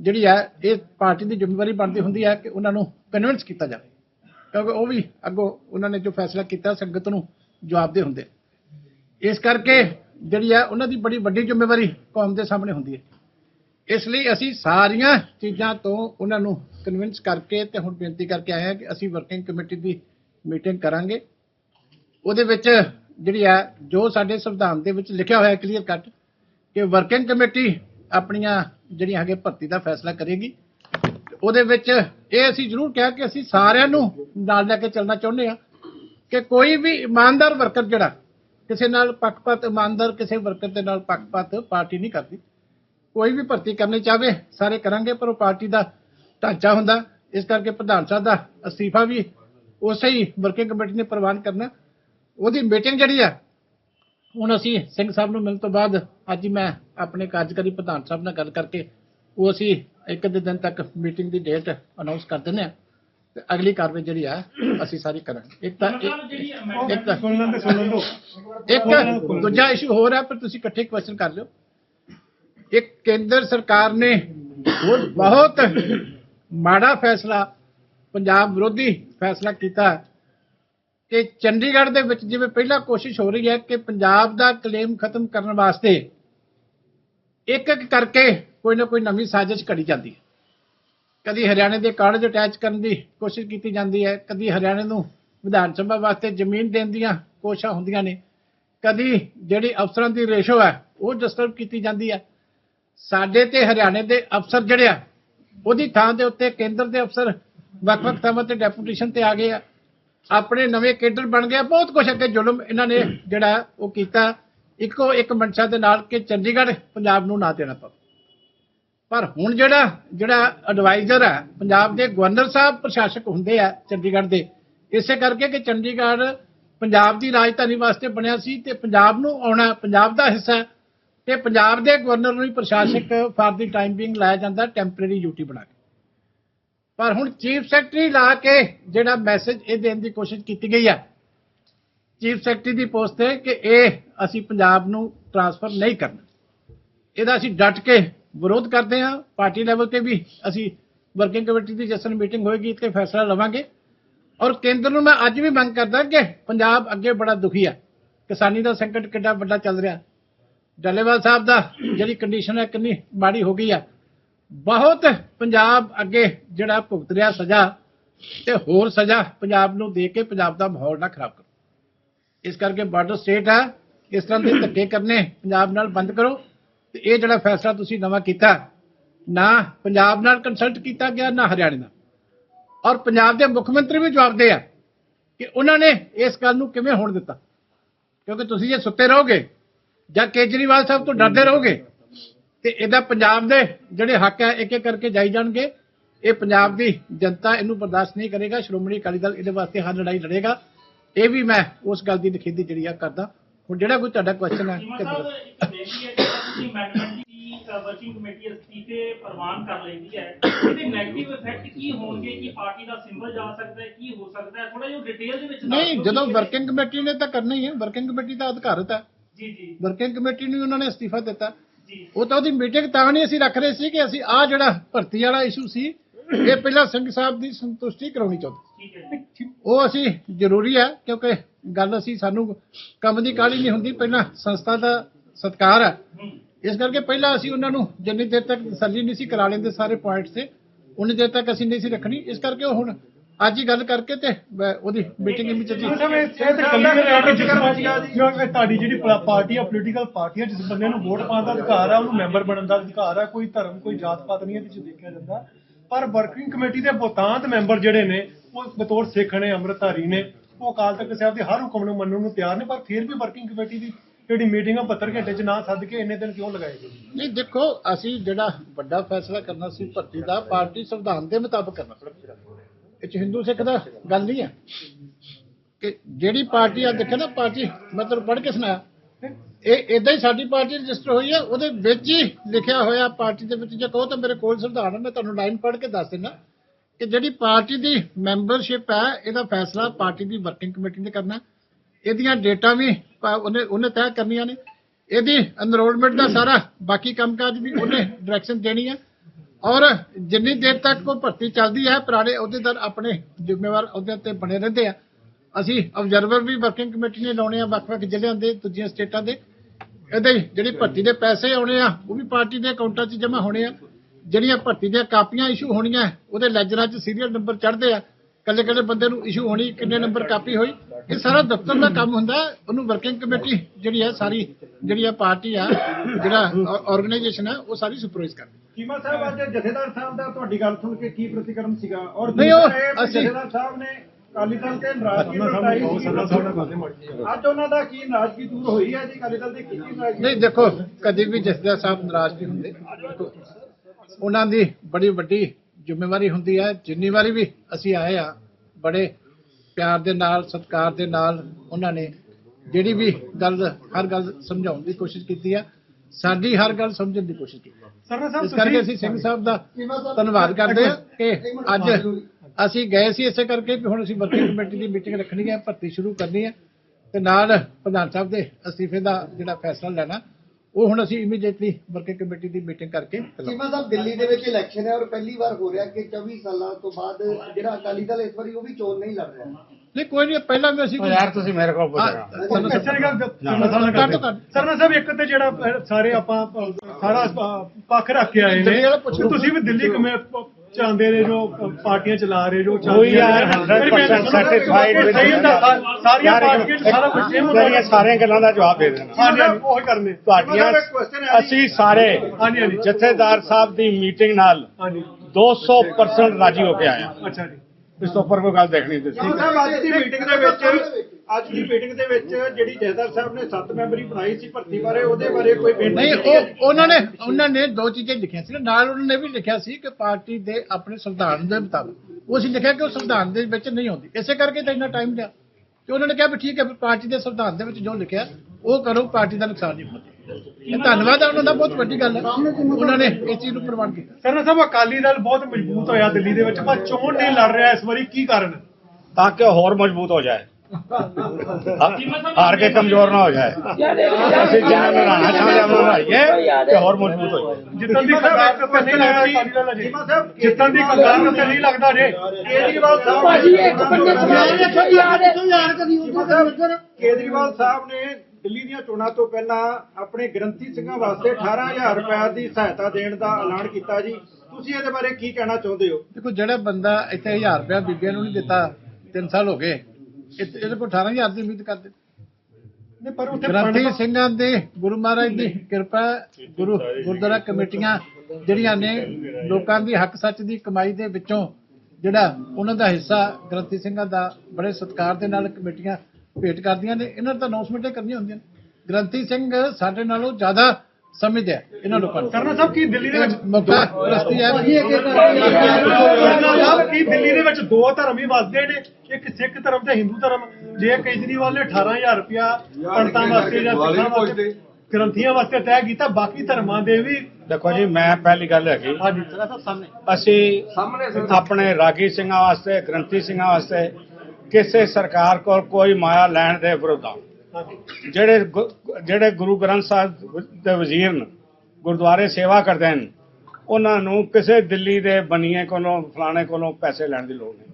S1: ਜਿਹੜੀ ਹੈ, ਇਹ ਪਾਰਟੀ ਦੀ ਜ਼ਿੰਮੇਵਾਰੀ ਬਣਦੀ ਹੁੰਦੀ ਹੈ ਕਿ ਉਹਨਾਂ ਨੂੰ ਕਨਵਿੰਸ ਕੀਤਾ ਜਾਵੇ। ਕਿਉਂਕਿ ਉਹ ਵੀ ਅੱਗੋਂ ਉਹਨਾਂ ਨੇ ਜੋ ਫੈਸਲਾ ਕੀਤਾ ਸੰਗਤ ਨੂੰ ਜਵਾਬਦੇ ਹੁੰਦੇ। ਇਸ ਕਰਕੇ ਜਿਹੜੀ ਹੈ ਉਹਨਾਂ ਦੀ ਬੜੀ ਵੱਡੀ ਜ਼ਿੰਮੇਵਾਰੀ ਕੌਮ ਦੇ ਸਾਹਮਣੇ ਹੁੰਦੀ ਹੈ। ਇਸ ਲਈ ਅਸੀਂ ਸਾਰੀਆਂ ਚੀਜ਼ਾਂ ਤੋਂ ਉਹਨਾਂ ਨੂੰ ਕਨਵਿੰਸ ਕਰਕੇ ਤੇ ਹੁਣ ਬੇਨਤੀ ਕਰਕੇ ਆਏ ਹਾਂ ਕਿ ਅਸੀਂ ਵਰਕਿੰਗ ਕਮੇਟੀ ਦੀ ਮੀਟਿੰਗ ਕਰਾਂਗੇ। ਉਹਦੇ ਵਿੱਚ ਜਿਹੜੀ ਹੈ ਜੋ ਸਾਡੇ ਸੰਵਿਧਾਨ ਦੇ ਵਿੱਚ ਲਿਖਿਆ ਹੋਇਆ ਕਲੀਅਰ ਕੱਟ ਕਿ ਵਰਕਿੰਗ ਕਮੇਟੀ ਆਪਣੀਆਂ ਜਿਹੜੀਆਂ ਹੈਗੇ ਭਰਤੀ ਦਾ ਫੈਸਲਾ ਕਰੇਗੀ। ਉਹਦੇ ਵਿੱਚ ਇਹ ਅਸੀਂ ਜ਼ਰੂਰ ਕਿਹਾ ਕਿ ਅਸੀਂ ਸਾਰਿਆਂ ਨੂੰ ਨਾਲ ਲੈ ਕੇ ਚੱਲਣਾ ਚਾਹੁੰਦੇ ਹਾਂ। ਕਿ ਕੋਈ ਵੀ ਇਮਾਨਦਾਰ ਵਰਕਰ ਜਿਹੜਾ ਕਿਸੇ ਨਾਲ ਪੱਖਪਾਤ, ਇਮਾਨਦਾਰ ਕਿਸੇ ਵਰਕਰ ਦੇ ਨਾਲ ਪੱਖਪਾਤ ਪਾਰਟੀ ਨਹੀਂ ਕਰਦੀ। ਕੋਈ ਵੀ ਭਰਤੀ ਕਰਨੀ ਚਾਹਵੇ, ਸਾਰੇ ਕਰਾਂਗੇ, ਪਰ ਉਹ ਪਾਰਟੀ ਦਾ ਢਾਂਚਾ ਹੁੰਦਾ। ਇਸ ਕਰਕੇ ਪ੍ਰਧਾਨ ਸਾਹਿਬ ਦਾ ਅਸਤੀਫਾ ਵੀ ਉਸੇ ਹੀ ਵਰਕਿੰਗ ਕਮੇਟੀ ਨੇ ਪ੍ਰਵਾਨ ਕਰਨਾ। ਉਹਦੀ ਮੀਟਿੰਗ ਜਿਹੜੀ ਆ, ਹੁਣ ਅਸੀਂ ਸਿੰਘ ਸਾਹਿਬ ਨੂੰ ਮਿਲਣ ਤੋਂ ਬਾਅਦ ਅੱਜ ਮੈਂ ਆਪਣੇ ਕਾਰਜਕਾਰੀ ਪ੍ਰਧਾਨ ਸਾਹਿਬ ਨਾਲ ਗੱਲ ਕਰਕੇ ਉਹ ਅਸੀਂ ਇੱਕ ਅੱਧੇ ਦਿਨ ਤੱਕ ਮੀਟਿੰਗ ਦੀ ਡੇਟ ਅਨਾਉਂਸ ਕਰ ਦਿੰਦੇ ਆ ਤੇ ਅਗਲੀ ਕਾਰਵਾਈ ਜਿਹੜੀ ਆ ਅਸੀਂ ਸਾਰੀ ਕਰਾਂਗੇ। ਇੱਕ ਤਾਂ ਇੱਕ- ਇੱਕ ਤਾਂ ਇੱਕ ਦੂਜਾ ਇਸ਼ੂ ਹੋਰ ਹੈ ਪਰ ਤੁਸੀਂ ਇਕੱਠੇ ਕੁਐਸਚਨ ਕਰ ਲਿਓ। ਇੱਕ ਕੇਂਦਰ ਸਰਕਾਰ ਨੇ ਬਹੁਤ ਬਹੁਤ ਮਾੜਾ ਫੈਸਲਾ ਪੰਜਾਬ ਵਿਰੋਧੀ ਫੈਸਲਾ ਕੀਤਾ ਕਿ ਚੰਡੀਗੜ੍ਹ ਦੇ ਵਿੱਚ ਜਿਵੇਂ ਪਹਿਲਾਂ ਕੋਸ਼ਿਸ਼ ਹੋ ਰਹੀ ਹੈ ਕਿ ਪੰਜਾਬ ਦਾ ਕਲੇਮ ਖਤਮ ਕਰਨ ਵਾਸਤੇ ਇੱਕ ਇੱਕ ਕਰਕੇ ਕੋਈ ਨਾ ਕੋਈ ਨਵੀਂ ਸਾਜ਼ਿਸ਼ ਘੜੀ ਜਾਂਦੀ ਹੈ। ਕਦੀ ਹਰਿਆਣੇ ਦੇ ਕਾਰਜ ਅਟੈਚ ਕਰਨ ਦੀ ਕੋਸ਼ਿਸ਼ ਕੀਤੀ ਜਾਂਦੀ ਹੈ, ਕਦੀ ਹਰਿਆਣੇ ਨੂੰ ਵਿਧਾਨ ਸਭਾ ਵਾਸਤੇ ਜ਼ਮੀਨ ਦੇਣ ਦੀਆਂ ਕੋਸ਼ਿਸ਼ਾਂ ਹੁੰਦੀਆਂ ਨੇ। ਕਦੀ ਜਿਹੜੀ ਅਫਸਰਾਂ ਦੀ ਰੇਸ਼ੋ ਹੈ, ਉਹ ਡਿਸਟਰਬ ਕੀਤੀ ਜਾਂਦੀ ਹੈ। ਸਾਡੇ ਤੇ ਹਰਿਆਣੇ ਦੇ ਅਫਸਰ ਜਿਹੜੇ ਆ, ਉਹਦੀ ਥਾਂ ਦੇ ਉੱਤੇ ਕੇਂਦਰ ਦੇ ਅਫਸਰ ਵੱਖ-ਵੱਖ ਥਾਵਾਂ ਤੇ ਡੈਪੂਟੇਸ਼ਨ ਤੇ ਆ ਗਏ ਆ। ਆਪਣੇ ਨਵੇਂ ਕੇਡਰ ਬਣ ਗਏ ਬਹੁਤ ਕੁਝ ਅੱਗੇ ਜ਼ੁਲਮ ਇਹਨਾਂ ਨੇ ਜਿਹੜਾ ਉਹ ਕੀਤਾ। ਇੱਕੋ ਇੱਕ ਮਨਸ਼ਾ ਦੇ ਨਾਲ ਕਿ ਚੰਡੀਗੜ੍ਹ ਪੰਜਾਬ ਨੂੰ ਨਾ ਦੇਣਾ ਪਵੇ। ਪਰ ਹੁਣ ਜਿਹੜਾ ਜਿਹੜਾ ਐਡਵਾਈਜ਼ਰ ਹੈ, ਪੰਜਾਬ ਦੇ ਗਵਰਨਰ ਸਾਹਿਬ ਪ੍ਰਸ਼ਾਸਕ ਹੁੰਦੇ ਆ ਚੰਡੀਗੜ੍ਹ ਦੇ, ਇਸੇ ਕਰਕੇ ਕਿ ਚੰਡੀਗੜ੍ਹ ਪੰਜਾਬ ਦੀ ਰਾਜਧਾਨੀ ਵਾਸਤੇ ਬਣਿਆ ਸੀ ਤੇ ਪੰਜਾਬ ਨੂੰ ਆਉਣਾ, ਪੰਜਾਬ ਦਾ ਹਿੱਸਾ ਹੈ ਤੇ ਪੰਜਾਬ ਦੇ ਗਵਰਨਰ ਨੂੰ ਹੀ ਪ੍ਰਸ਼ਾਸਕ ਫਾਰ ਦੀ ਟਾਈਮ ਬੀਇੰਗ ਲਾਇਆ ਜਾਂਦਾ ਟੈਂਪਰੇਰੀ ਡਿਊਟੀ ਬਣਾ ਕੇ। ਪਰ ਹੁਣ ਚੀਫ ਸੈਕਟਰੀ ਲਾ ਕੇ ਜਿਹੜਾ ਮੈਸੇਜ ਇਹ ਦੇਣ ਦੀ ਕੋਸ਼ਿਸ਼ ਕੀਤੀ ਗਈ ਹੈ, ਚੀਫ ਸੈਕਟਰੀ ਦੀ ਪੋਸਟ ਤੇ ਕਿ ਇਹ ਅਸੀਂ ਪੰਜਾਬ ਨੂੰ ਟ੍ਰਾਂਸਫਰ ਨਹੀਂ ਕਰਨਾ। ਇਹਦਾ ਅਸੀਂ ਡਟ ਕੇ ਵਿਰੋਧ ਕਰਦੇ ਹਾਂ, ਪਾਰਟੀ ਲੈਵਲ ਤੇ ਵੀ ਅਸੀਂ ਵਰਕਿੰਗ ਕਮੇਟੀ ਦੀ ਜਸਨ ਮੀਟਿੰਗ ਹੋਏਗੀ, ਤੇ ਫੈਸਲਾ ਲਵਾਂਗੇ। ਔਰ ਕੇਂਦਰ ਨੂੰ ਮੈਂ ਅੱਜ ਵੀ ਮੰਗ ਕਰਦਾ ਕਿ ਪੰਜਾਬ ਅੱਗੇ ਬੜਾ ਦੁਖੀ ਹੈ ਕਿਸਾਨੀ ਦਾ ਸੰਕਟ ਕਿੰਨਾ ਵੱਡਾ ਚੱਲ ਰਿਹਾ। ਡੱਲੇਵਾਲ ਸਾਹਿਬ ਦਾ ਜਿਹੜੀ ਕੰਡੀਸ਼ਨ ਹੈ, ਕਿੰਨੀ ਮਾੜੀ ਹੋ ਗਈ ਆ। ਬਹੁਤ ਪੰਜਾਬ ਅੱਗੇ ਜਿਹੜਾ ਭੁਗਤ ਰਿਹਾ ਸਜ਼ਾ, ਤੇ ਹੋਰ ਸਜ਼ਾ ਪੰਜਾਬ ਨੂੰ ਦੇ ਕੇ ਪੰਜਾਬ ਦਾ ਮਾਹੌਲ ਨਾ ਖਰਾਬ ਕਰੋ। ਇਸ ਕਰਕੇ ਬਾਰਡਰ ਸਟੇਟ ਹੈ ਇਸ ਤਰ੍ਹਾਂ ਦੇ ਧੱਕੇ ਕਰਨੇ ਪੰਜਾਬ ਨਾਲ ਬੰਦ ਕਰੋ। ਤੇ ਇਹ ਜਿਹੜਾ ਫੈਸਲਾ ਤੁਸੀਂ ਨਵਾਂ ਕੀਤਾ, ਨਾ ਪੰਜਾਬ ਨਾਲ ਕੰਸਲਟ ਕੀਤਾ ਗਿਆ, ਨਾ ਹਰਿਆਣੇ ਨਾਲ। ਔਰ ਪੰਜਾਬ ਦੇ ਮੁੱਖ ਮੰਤਰੀ ਵੀ ਜਵਾਬਦੇ ਆ ਕਿ ਉਹਨਾਂ ਨੇ ਇਸ ਗੱਲ ਨੂੰ ਕਿਵੇਂ ਹੋਣ ਦਿੱਤਾ। ਕਿਉਂਕਿ ਤੁਸੀਂ ਜੇ ਸੁੱਤੇ ਰਹੋਗੇ ਜਾਂ ਕੇਜਰੀਵਾਲ ਸਾਹਿਬ ਤੋਂ ਡਰਦੇ ਰਹੋਗੇ, ਤੇ ਇਹਦਾ ਪੰਜਾਬ ਦੇ ਜਿਹੜੇ ਹੱਕ ਹੈ ਇੱਕ ਇੱਕ ਕਰਕੇ ਜਾਈ ਜਾਣਗੇ। ਇਹ ਪੰਜਾਬ ਦੀ ਜਨਤਾ ਇਹਨੂੰ ਬਰਦਾਸ਼ਤ ਨਹੀਂ ਕਰੇਗਾ। ਸ਼੍ਰੋਮਣੀ ਅਕਾਲੀ ਦਲ ਇਹਦੇ ਵਾਸਤੇ ਹਰ ਲੜਾਈ ਲੜੇਗਾ। ਇਹ ਵੀ ਮੈਂ ਉਸ ਗੱਲ ਦੀ ਨਿਖੇਧੀ ਜਿਹੜੀ ਆ ਕਰਦਾ। ਹੁਣ ਜਿਹੜਾ ਕੋਈ ਤੁਹਾਡਾ ਕੁਐਸਚਨ ਹੈ
S3: ਤੁਸੀਂ ਮੈਨੇਜਮੈਂਟ ਦੀ ਵਰਕਿੰਗ ਕਮੇਟੀ ਅਸਤੀਫੇ ਪ੍ਰਵਾਨ ਕਰ ਲੈਂਦੀ ਹੈ। ਇਹਦੇ 네ਗੇਟਿਵ ਇਫੈਕਟ ਕੀ ਹੋਣਗੇ? ਕਿ ਪਾਰਟੀ ਦਾ ਸਿੰਬਲ ਜਾ ਸਕਦਾ ਹੈ? ਕੀ ਹੋ ਸਕਦਾ ਹੈ? ਥੋੜਾ ਜਿਹਾ ਡਿਟੇਲ ਦੇ ਵਿੱਚ
S1: ਨਹੀਂ ਜਦੋਂ ਵਰਕਿੰਗ ਕਮੇਟੀ ਨੇ ਤਾਂ ਕਰਨਾ ਹੀ ਹੈ। ਵਰਕਿੰਗ ਕਮੇਟੀ ਦਾ ਅਧਿਕਾਰਤ ਹੈ।
S3: ਜੀ ਜੀ।
S1: ਵਰਕਿੰਗ ਕਮੇਟੀ ਨੂੰ ਉਹਨਾਂ ਨੇ ਅਸਤੀਫਾ ਦਿੱਤਾ। ਉਹ ਤਾਂ ਉਹਦੀ ਮੀਟਿੰਗ ਤਾਂ ਨਹੀਂ ਅਸੀਂ ਰੱਖ ਰਹੇ ਸੀ ਕਿ ਅਸੀਂ ਆ ਜਿਹੜਾ ਭਰਤੀ ਵਾਲਾ ਇਸ਼ੂ ਸੀ ਇਹ ਪਹਿਲਾਂ ਸਿੰਘ ਸਾਹਿਬ ਦੀ ਸੰਤੁਸ਼ਟੀ ਕਰਾਉਣੀ ਚਾਹੁੰਦੇ ਉਹ ਅਸੀਂ ਜ਼ਰੂਰੀ ਹੈ ਕਿਉਂਕਿ ਗੱਲ ਅਸੀਂ ਸਾਨੂੰ ਕੰਮ ਦੀ ਕਾਹਲੀ ਨਹੀਂ ਹੁੰਦੀ। ਪਹਿਲਾਂ ਸੰਸਥਾ ਦਾ ਸਤਕਾਰ ਹੂੰ। ਇਸ ਕਰਕੇ ਪਹਿਲਾਂ ਅਸੀਂ ਉਹਨਾਂ ਨੂੰ ਜਿੰਨੀ ਦੇਰ ਤੱਕ ਤਸੱਲੀ ਨਹੀਂ ਸੀ ਕਰਾ ਲੈਂਦੇ ਸਾਰੇ ਪੁਆਇੰਟਸ ਤੇ ਉਨੀ ਦੇਰ ਤੱਕ ਅਸੀਂ ਨਹੀਂ ਸੀ ਰੱਖਣੀ। ਇਸ ਕਰਕੇ ਉਹ ਹੁਣ ਅੱਜ ਹੀ ਗੱਲ ਕਰਕੇ ਤੇ ਮੈਂ ਉਹਦੀ ਮੀਟਿੰਗ
S4: ਜਿਸ ਜੋ ਇਹ ਤੁਹਾਡੀ ਜਿਹੜੀ ਪਾਰਟੀ ਆ ਪੋਲੀਟੀਕਲ ਪਾਰਟੀ ਆ ਜਿਸ ਬੰਦੇ ਨੂੰ ਵੋਟ ਪਾਉਣ ਦਾ ਅਧਿਕਾਰ ਆ ਉਹਨੂੰ ਮੈਂਬਰ ਬਣਨ ਦਾ ਅਧਿਕਾਰ ਆ ਕੋਈ ਧਰਮ ਕੋਈ ਜਾਤ ਪਾਤ ਨਹੀਂ ਇਹਦੇ ਵਿੱਚ ਦੇਖਿਆ ਜਾਂਦਾ। ਪਰ ਵਰਕਿੰਗ ਕਮੇਟੀ ਦੇ ਬਹੁਤਾਂਤ ਮੈਂਬਰ ਜਿਹੜੇ ਨੇ ਉਹ ਬਤੌਰ ਸਿੱਖ ਨੇ ਅੰਮ੍ਰਿਤਧਾਰੀ ਨੇ ਉਹ ਅਕਾਲ ਤਖਤ ਸਾਹਿਬ ਦੇ ਹਰ ਹੁਕਮ ਨੂੰ ਮੰਨਣ ਨੂੰ ਤਿਆਰ ਨੇ ਪਰ ਫਿਰ ਵੀ ਵਰਕਿੰਗ ਕਮੇਟੀ ਦੀ ਜਿਹੜੀ ਮੀਟਿੰਗ ਆ 72 ਘੰਟੇ ਚ ਨਾ ਸੱਦ ਕੇ ਇੰਨੇ ਦਿਨ ਕਿਉਂ ਲਗਾਏ ਗਏ?
S1: ਨਹੀਂ, ਦੇਖੋ, ਅਸੀਂ ਜਿਹੜਾ ਵੱਡਾ ਫੈਸਲਾ ਕਰਨਾ ਸੀ, ਭਰਤੀ ਦਾ, ਪਾਰਟੀ ਸੰਵਿਧਾਨ ਦੇ ਮੁਤਾਬਕ ਕਰਨਾ ਇਹ 'ਚ ਹਿੰਦੂ ਸਿੱਖ ਦਾ ਗੱਲ ਨਹੀਂ ਹੈ ਕਿ ਜਿਹੜੀ ਪਾਰਟੀ ਆ ਦੇਖਿਆ ਨਾ, ਪਾਰਟੀ ਮਤਲਬ ਪੜ੍ਹ ਕੇ ਸੁਣਾਇਆ। ਇਹ ਇਦਾਂ ਹੀ ਸਾਡੀ ਪਾਰਟੀ ਰਜਿਸਟਰ ਹੋਈ ਹੈ ਉਹਦੇ ਵਿੱਚ ਹੀ ਲਿਖਿਆ ਹੋਇਆ ਪਾਰਟੀ ਦੇ ਵਿੱਚ, ਜੇ ਕਹੋ ਤਾਂ ਮੇਰੇ ਕੋਲ ਸੰਵਿਧਾਨ ਹੈ ਮੈਂ ਤੁਹਾਨੂੰ ਲਾਈਨ ਪੜ੍ਹ ਕੇ ਦੱਸ ਦਿੰਦਾ। ਕਿ ਜਿਹੜੀ ਪਾਰਟੀ ਦੀ ਮੈਂਬਰਸ਼ਿਪ ਹੈ ਇਹਦਾ ਫੈਸਲਾ ਪਾਰਟੀ ਦੀ ਵਰਕਿੰਗ ਕਮੇਟੀ ਨੇ ਕਰਨਾ। ਇਹਦੀਆਂ ਡੇਟਾ ਵੀ ਉਹਨੇ ਉਹਨੇ ਤੈਅ ਕਰਨੀਆਂ ਨੇ। ਇਹਦੀ ਐਨਰੋਲਮੈਂਟ ਦਾ ਸਾਰਾ ਬਾਕੀ ਕੰਮਕਾਜ ਵੀ ਉਹਨੇ ਡਾਇਰੈਕਸ਼ਨ ਦੇਣੀ ਹੈ ਔਰ ਜਿੰਨੀ ਦੇਰ ਤੱਕ ਕੋਈ ਭਰਤੀ ਚੱਲਦੀ ਹੈ, ਪੁਰਾਣੇ ਅਹੁਦੇਦਾਰ ਆਪਣੇ ਜ਼ਿੰਮੇਵਾਰ ਅਹੁਦਿਆਂ ਤੇ ਬਣੇ ਰਹਿੰਦੇ ਆ। ਅਸੀਂ ਆਬਜ਼ਰਵਰ ਵੀ ਵਰਕਿੰਗ ਕਮੇਟੀ ਨੇ ਲਾਉਣੇ ਆ ਵੱਖ-ਵੱਖ ਜ਼ਿਲ੍ਹਿਆਂ ਦੇ, ਦੂਜੀਆਂ ਸਟੇਟਾਂ ਦੇ। ਇਹਦੇ ਜਿਹੜੀ ਭਰਤੀ ਦੇ ਪੈਸੇ ਆਉਣੇ ਆ, ਉਹ ਵੀ ਪਾਰਟੀ ਦੇ ਅਕਾਊਂਟਾਂ 'ਚ ਜਮ੍ਹਾਂ ਹੋਣੇ ਆ। ਜਿਹੜੀਆਂ ਭਰਤੀ ਦੀਆਂ ਕਾਪੀਆਂ ਇਸ਼ੂ ਹੋਣੀਆਂ, ਉਹਦੇ ਲੈਜਰਾਂ 'ਚ ਸੀਰੀਅਲ ਨੰਬਰ ਚੜ੍ਹਦੇ ਆ। ਕੱਲੇ ਕੱਲੇ ਬੰਦੇ ਨੂੰ ਇਸ਼ੂ ਹੋਣੀ ਕਿੰਨੇ ਨੰਬਰ ਕਾਪੀ ਹੋਈ ਇਹ ਸਾਰਾ ਦਫ਼ਤਰ ਦਾ ਕੰਮ ਹੁੰਦਾ ਹੈ। ਉਹਨੂੰ ਵਰਕਿੰਗ ਕਮੇਟੀ ਜਿਹੜੀ ਹੈ ਸਾਰੀ ਜਿਹੜੀ ਆ ਪਾਰਟੀ ਆ ਜਿਹੜਾ ਆਰਗੇਨਾਈਜੇਸ਼ਨ ਹੈ ਉਹ ਸਾਰੀ ਸੁਪਰਵਾਈਜ਼ ਕਰਦੀ
S5: ਕੀਮਾ ਸਾਹਿਬ ਅੱਜ ਜਥੇਦਾਰ ਸਾਹਿਬ ਦਾ ਤੁਹਾਡੀ ਗੱਲ ਸੁਣ ਕੇ ਕੀ ਪ੍ਰਤੀਕਰਮ ਸੀਗਾ? ਔਰ ਜਥੇਦਾਰ ਸਾਹਿਬ ਨੇ ਅਕਾਲੀ ਦਲ ਤੇ ਨਾਰਾਜ਼ਗੀ ਅੱਜ ਉਹਨਾਂ ਦਾ ਕੀ ਨਾਰਾਜ਼ਗੀ ਦੂਰ ਹੋਈ ਹੈ ਜੀ? ਅਕਾਲੀ ਦਲ ਦੀ ਕੀਤੀ ਨਾਰਾਜ਼ਗੀ?
S1: ਨਹੀਂ ਦੇਖੋ ਕਦੇ ਵੀ ਜਸਦਾ ਸਾਹਿਬ ਨਾਰਾਜ਼ ਨਹੀਂ ਹੁੰਦੇ। ਉਹਨਾਂ ਦੀ ਬੜੀ ਵੱਡੀ ਜ਼ਿੰਮੇਵਾਰੀ ਹੁੰਦੀ ਹੈ ਜਿੰਨੀ ਵਾਰੀ ਵੀ ਅਸੀਂ ਆਏ ਆ ਬੜੇ ਪਿਆਰ ਦੇ ਨਾਲ ਸਤਿਕਾਰ ਦੇ ਨਾਲ ਉਹਨਾਂ ਨੇ ਜਿਹੜੀ ਵੀ ਗੱਲ ਹਰ ਗੱਲ ਸਮਝਾਉਣ ਦੀ ਕੋਸ਼ਿਸ਼ ਕੀਤੀ ਆ ਸਾਡੀ ਹਰ ਗੱਲ ਸਮਝਣ ਦੀ ਕੋਸ਼ਿਸ਼ ਕੀਤੀ
S4: ਸਰਨਾ ਸਾਹਿਬ
S1: ਇਸ ਕਰਕੇ ਅਸੀਂ ਸਿੰਘ ਸਾਹਿਬ ਦਾ ਧੰਨਵਾਦ ਕਰਦੇ ਹਾਂ ਕਿ ਅੱਜ ਅਸੀਂ ਗਏ ਸੀ ਇਸੇ ਕਰਕੇ ਕਿ ਹੁਣ ਅਸੀਂ ਵਰਕਿੰਗ ਕਮੇਟੀ ਦੀ ਮੀਟਿੰਗ ਰੱਖਣੀ ਹੈ ਭਰਤੀ ਸ਼ੁਰੂ ਕਰਨੀ ਹੈ ਤੇ ਨਾਲ ਪ੍ਰਧਾਨ ਸਾਹਿਬ ਦੇ ਅਸਤੀਫੇ ਦਾ ਜਿਹੜਾ ਫੈਸਲਾ ਲੈਣਾ ਉਹ ਹੁਣ ਅਸੀਂ ਇਮੀਡੀਏਟਲੀ ਵਰਕਿੰਗ ਕਮੇਟੀ ਦੀ ਮੀਟਿੰਗ ਕਰਕੇ।
S6: ਚੀਮਾ ਸਾਹਿਬ ਦਿੱਲੀ ਦੇ ਵਿੱਚ ਇਲੈਕਸ਼ਨ ਹੈ ਔਰ ਪਹਿਲੀ ਵਾਰ ਹੋ ਰਿਹਾ ਕਿ 24 ਸਾਲਾਂ ਤੋਂ ਬਾਅਦ ਜਿਹੜਾ ਅਕਾਲੀ ਦਲ ਇਸ ਵਾਰੀ ਉਹ ਵੀ ਚੋਣ ਨਹੀਂ ਲੜ ਰਿਹਾ।
S1: ਨਹੀਂ ਕੋਈ ਨਹੀਂ ਪਹਿਲਾਂ ਵੀ ਅਸੀਂ ਯਾਰ ਤੁਸੀਂ ਮੇਰੇ ਕੋਲ
S4: ਅੱਛਾ ਜੀ ਗੱਲ ਸਰਨਾ ਸਾਹਿਬ ਇੱਕ ਤੇ ਜਿਹੜਾ ਸਾਰੇ ਆਪਾਂ ਸਾਰਾ ਪੱਖ ਰੱਖ ਕੇ ਆਏ ਨੇ। ਤੁਸੀਂ ਵੀ ਦਿੱਲੀ ਕਮੇ ਚਾਹੁੰਦੇ ਨੇ ਜੋ ਪਾਰਟੀਆਂ ਚਲਾ ਰਹੇ ਜੋ ਚੱਲ
S7: We
S4: ਰਹੀਆਂ
S7: are
S4: ਨੇ।
S7: 100% satisfied with
S4: ਸਹੀ ਹੁੰਦਾ,
S7: the-
S4: ਸਾਰੀਆਂ ਪਾਰਟੀਆਂ ਸਾਰਾ ਕੁਝ ਸੇਮ ਹੁੰਦਾ।
S7: ਮੇਰੀਆਂ ਸਾਰੀਆਂ ਗੱਲਾਂ ਦਾ ਜਵਾਬ ਦੇ ਦੇਣਾ।
S4: ਹਾਂਜੀ ਉਹ ਕਰਨੇ।
S7: ਤੁਹਾਡੀਆਂ। ਅਸੀਂ ਸਾਰੇ
S4: ਹਾਂਜੀ ਹਾਂਜੀ।
S7: ਜਥੇਦਾਰ ਸਾਹਿਬ ਦੀ ਮੀਟਿੰਗ ਨਾਲ
S4: ਹਾਂਜੀ।
S7: 200% ਰਾਜੀ ਹੋ ਕੇ ਹਾਂ।
S4: ਅੱਛਾ ਜੀ।
S7: ਇਸ ਤੋਂ ਉੱਪਰ ਕੋਈ ਗੱਲ ਦੇਖਣੀ
S5: ਦੀ ਮੀਟਿੰਗ ਦੇ ਵਿੱਚ ਅੱਜ ਦੀ ਮੀਟਿੰਗ ਦੇ ਵਿੱਚ ਜਿਹੜੀ ਜਥੇਦਾਰ ਸਾਹਿਬ ਨੇ 7 ਮੈਂਬਰੀ ਬਣਾਈ ਸੀ ਭਰਤੀ ਬਾਰੇ ਉਹਦੇ ਬਾਰੇ ਕੋਈ ਬੇਨਤੀ
S1: ਨਹੀਂ? ਉਹ ਉਹਨਾਂ ਨੇ ਉਹਨਾਂ ਨੇ ਦੋ ਚੀਜ਼ਾਂ ਲਿਖੀਆਂ ਸੀ ਨਾਲ ਉਹਨਾਂ ਨੇ ਵੀ ਲਿਖਿਆ ਸੀ ਕਿ ਪਾਰਟੀ ਦੇ ਆਪਣੇ ਸੰਵਿਧਾਨ ਦੇ ਮੁਤਾਬਕ। ਉਹ ਅਸੀਂ ਲਿਖਿਆ ਕਿ ਉਹ ਸੰਵਿਧਾਨ ਦੇ ਵਿੱਚ ਨਹੀਂ ਆਉਂਦੀ। ਇਸੇ ਕਰਕੇ ਤਾਂ ਇੰਨਾ ਟਾਈਮ ਲਿਆ। ਕਿ ਉਹਨਾਂ ਨੇ ਕਿਹਾ ਵੀ ਠੀਕ ਹੈ ਪਾਰਟੀ ਦੇ ਸੰਵਿਧਾਨ ਦੇ ਵਿੱਚ ਜੋ ਲਿਖਿਆ ਉਹ ਕਰੋ ਪਾਰਟੀ ਦਾ ਨੁਕਸਾਨ ਨਹੀਂ ਹੁੰਦਾ। ਇਹ ਧੰਨਵਾਦ ਹੈ ਉਹਨਾਂ ਦਾ ਬਹੁਤ ਵੱਡੀ ਗੱਲ ਹੈ। ਉਹਨਾਂ ਨੇ ਇਸ ਚੀਜ਼ ਨੂੰ ਪ੍ਰਵਾਨ ਕੀਤਾ।
S4: ਸਰਨਾ ਸਾਹਿਬ ਅਕਾਲੀ ਦਲ ਬਹੁਤ ਮਜ਼ਬੂਤ ਹੋਇਆ ਦਿੱਲੀ ਦੇ ਵਿੱਚ ਪਰ ਚੋਣ ਨਹੀਂ ਲੜ ਰਿਹਾ ਇਸ ਵਾਰੀ। ਕੀ ਕਾਰਨ? ਹੈ
S7: ਤਾਂ ਕਿ ਹੋਰ ਮਜ਼ਬੂਤ ਹੋ ਜਾਏ। ਹਾਰ ਕੇ ਕਮਜ਼ੋਰ ਨਾ ਹੋ ਜਾਏ।
S8: ਯਾਰ ਇਹ
S7: ਅਸੀਂ ਜਿਨ੍ਹਾਂ ਨੂੰ ਰਾਣਾ ਚਾਹੁੰਦੇ ਉਹਨਾਂ ਨੂੰ ਹਾਰੀਏ ਤੇ
S4: ਜਿੱਤਣ ਦੀ ਕਗਾਰ ਨਹੀਂ ਲੱਗਦਾ ਜਿੱਤਣ ਦੀ ਕਗਾਰ ਤੇ ਨਹੀਂ ਲੱਗਦਾ ਜੇ।
S5: ਕੇਜਰੀਵਾਲ ਸਾਹਿਬ
S8: ਭਾਜੀ ਇੱਕ ਬੰਦੇ ਸਵਾਲ ਰੱਖੋ ਯਾਰ
S5: ਕੀਮਾ ਸਾਹਿਬ, ਕੇਜਰੀਵਾਲ ਸਾਹਿਬ ਨੇ ਦਿੱਲੀ ਦੀਆਂ ਚੋਣਾਂ ਤੋਂ ਪਹਿਲਾਂ ਆਪਣੇ ਗ੍ਰੰਥੀ ਸਿੰਘਾਂ ਵਾਸਤੇ 18000 ਰੁਪਏ ਦੀ ਸਹਾਇਤਾ ਦੇਣ ਦਾ ਐਲਾਨ ਕੀਤਾ ਜੀ। ਤੁਸੀਂ ਇਹਦੇ ਬਾਰੇ ਕੀ ਕਹਿਣਾ ਚਾਹੁੰਦੇ ਹੋ?
S1: ਦੇਖੋ ਜਿਹੜਾ ਬੰਦਾ ਇੱਥੇ 1000 ਰੁਪਇਆ ਬੀਬੀਆਂ ਨੂੰ ਨਹੀਂ ਦਿੱਤਾ 3 ਸਾਲ ਹੋ ਗਏ। ਇਹ- ਇਹਦੇ ਕੋਲ 18000 ਦੀ ਉਮੀਦ ਕਰਦੇ।
S4: ਨਹੀਂ ਪਰ ਉੱਥੇ
S1: ਗ੍ਰੰਥੀ
S4: ਪੰਡਤ-
S1: ਸਿੰਘਾਂ ਦੇ ਗੁਰੂ ਮਹਾਰਾਜ ਦੀ ਕਿਰਪਾ। ਗੁਰੂ ਗੁਰਦੁਆਰਾ ਕਮੇਟੀਆਂ ਜਿਹੜੀਆਂ ਨੇ ਲੋਕਾਂ ਦੀ ਹੱਕ ਸੱਚ ਦੀ ਕਮਾਈ ਦੇ ਵਿੱਚੋਂ ਜਿਹੜਾ ਉਹਨਾਂ ਦਾ ਹਿੱਸਾ ਗ੍ਰੰਥੀ ਸਿੰਘਾਂ ਦਾ ਬੜੇ ਸਤਿਕਾਰ ਦੇ ਨਾਲ ਕਮੇਟੀਆਂ ਭੇਟ ਕਰਦੀਆਂ ਨੇ ਇਹਨਾਂ ਦਾ ਅਨਾਉਂਸਮੈਂਟਾਂ ਕਰਨੀਆਂ ਹੁੰਦੀਆਂ ਨੇ। ਗ੍ਰੰਥੀ ਸਿੰਘ ਸਾਡੇ ਨਾਲੋਂ ਜ਼ਿਆਦਾ ਸਮਝਦੇ ਆ ਇਹਨਾਂ ਲੋਕਾਂ ਨੂੰ।
S4: ਕਰਨਾ ਸਾਹਿਬ ਕੀ ਦਿੱਲੀ ਦੇ ਵਿੱਚ
S1: ਮੌਕਾ ਪ੍ਰਸਤੀ ਹੈ
S4: ਕਰਨਾ ਸਾਹਿਬ ਕੀ ਦਿੱਲੀ ਦੇ ਵਿੱਚ ਦੋ ਧਰਮ ਹੀ ਵੱਸਦੇ ਨੇ ਇੱਕ ਸਿੱਖ ਧਰਮ ਤੇ ਹਿੰਦੂ ਧਰਮ ਜੇ ਕੇਜਰੀਵਾਲ ਨੇ 18000 ਰੁਪਇਆ ਪੰਡਤਾਂ ਵਾਸਤੇ ਜਾਂ ਸਿੱਖਾਂ ਵਾਸਤੇ ਗ੍ਰੰਥੀਆਂ ਵਾਸਤੇ ਤੈਅ ਕੀਤਾ ਬਾਕੀ ਧਰਮਾਂ ਦੇ ਵੀ
S7: ਦੇਖੋ ਜੀ ਮੈਂ ਪਹਿਲੀ ਗੱਲ ਹੈਗੀ।
S4: ਹਾਂਜੀ।
S7: ਅਸੀਂ ਆਪਣੇ ਰਾਗੀ ਸਿੰਘਾਂ ਵਾਸਤੇ ਗ੍ਰੰਥੀ ਸਿੰਘਾਂ ਵਾਸਤੇ ਕਿਸੇ ਸਰਕਾਰ ਕੋਲ ਕੋਈ ਮਾਇਆ ਲੈਣ ਦੇ ਵਿਰੋਧ ਹਾਂ ਜਿਹੜੇ ਜਿਹੜੇ ਗੁਰੂ ਗ੍ਰੰਥ ਸਾਹਿਬ ਦੇ ਵਜ਼ੀਰ ਨੇ ਗੁਰਦੁਆਰੇ ਸੇਵਾ ਕਰਦੇ ਹਨ ਉਹਨਾਂ ਨੂੰ ਕਿਸੇ ਦਿੱਲੀ ਦੇ ਬਨੀਏ ਕੋਲੋਂ ਫਲਾਣੇ ਕੋਲੋਂ ਪੈਸੇ ਲੈਣ ਦੀ ਲੋੜ ਨਹੀਂ।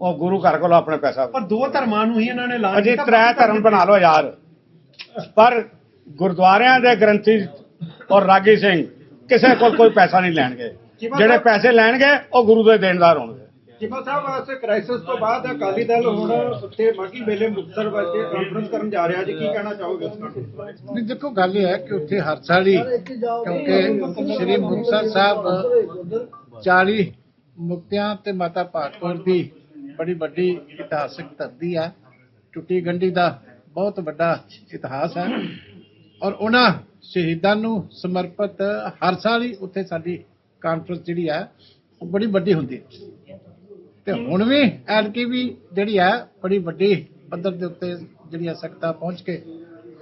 S7: ਉਹ ਗੁਰੂ ਘਰ ਕੋਲੋਂ ਆਪਣੇ ਪੈਸਾ
S4: ਪਰ ਦੋ ਧਰਮਾਂ ਨੂੰ ਹੀ ਇਹਨਾਂ ਨੇ ਲਾ
S7: ਅਜੇ ਤ੍ਰੈ ਧਰਮ ਬਣਾ ਲਓ ਯਾਰ। ਪਰ ਗੁਰਦੁਆਰਿਆਂ ਦੇ ਗ੍ਰੰਥੀ ਔਰ ਰਾਗੀ ਸਿੰਘ ਕਿਸੇ ਕੋਲ ਕੋਈ ਪੈਸਾ ਨਹੀਂ ਲੈਣਗੇ। ਜਿਹੜੇ ਪੈਸੇ ਲੈਣਗੇ ਉਹ ਗੁਰੂ ਦੇ ਦੇਣਦਾਰ ਹੋਣਗੇ।
S5: ਚੀਮਾ ਸਾਹਿਬ ਵਾਸਤੇ ਕ੍ਰਾਈਸਿਸ ਤੋਂ ਬਾਅਦ ਅਕਾਲੀ ਦਲ ਹੁਣ ਉੱਥੇ ਮਾਗੀ ਮੇਲੇ ਮੁਕਤਸਰ ਵਿੱਚ ਕਾਨਫਰੰਸ ਕਰਨ ਜਾ ਰਿਹਾ ਜੀ ਕੀ ਕਹਿਣਾ ਚਾਹੋਗੇ ਇਸ ਬਾਰੇ?
S1: ਨਹੀਂ ਦੇਖੋ ਗੱਲ ਇਹ ਹੈ ਕਿ ਉੱਥੇ ਹਰ ਸਾਲ ਹੀ ਕਿਉਂਕਿ ਸ੍ਰੀ ਮੁਕਤਸਰ ਸਾਹਿਬ 40 ਮੁਕਤਿਆਂ ਤੇ ਮਾਤਾ ਭਾਗਵਰ ਦੀ ਬੜੀ ਵੱਡੀ ਇਤਿਹਾਸਕ ਧਰਤੀ ਹੈ। ਟੁੱਟੀ ਗੰਢੀ ਦਾ ਬਹੁਤ ਵੱਡਾ ਇਤਿਹਾਸ ਹੈ। ਔਰ ਉਹਨਾਂ ਸ਼ਹੀਦਾਂ ਨੂੰ ਸਮਰਪਿਤ ਹਰ ਸਾਲ ਹੀ ਉੱਥੇ ਸਾਡੀ ਕਾਨਫਰੰਸ ਜਿਹੜੀ ਹੈ, ਉਹ ਬੜੀ ਵੱਡੀ ਹੁੰਦੀ ਹੈ। ਤੇ ਹੁਣ ਵੀ ਐਲਕੀ ਵੀ ਜਿਹੜੀ ਹੈ, ਬੜੀ ਵੱਡੀ ਪੱਧਰ ਦੇ ਉੱਤੇ ਜਿਹੜੀਆਂ ਸਖਤਾਂ ਪਹੁੰਚ ਕੇ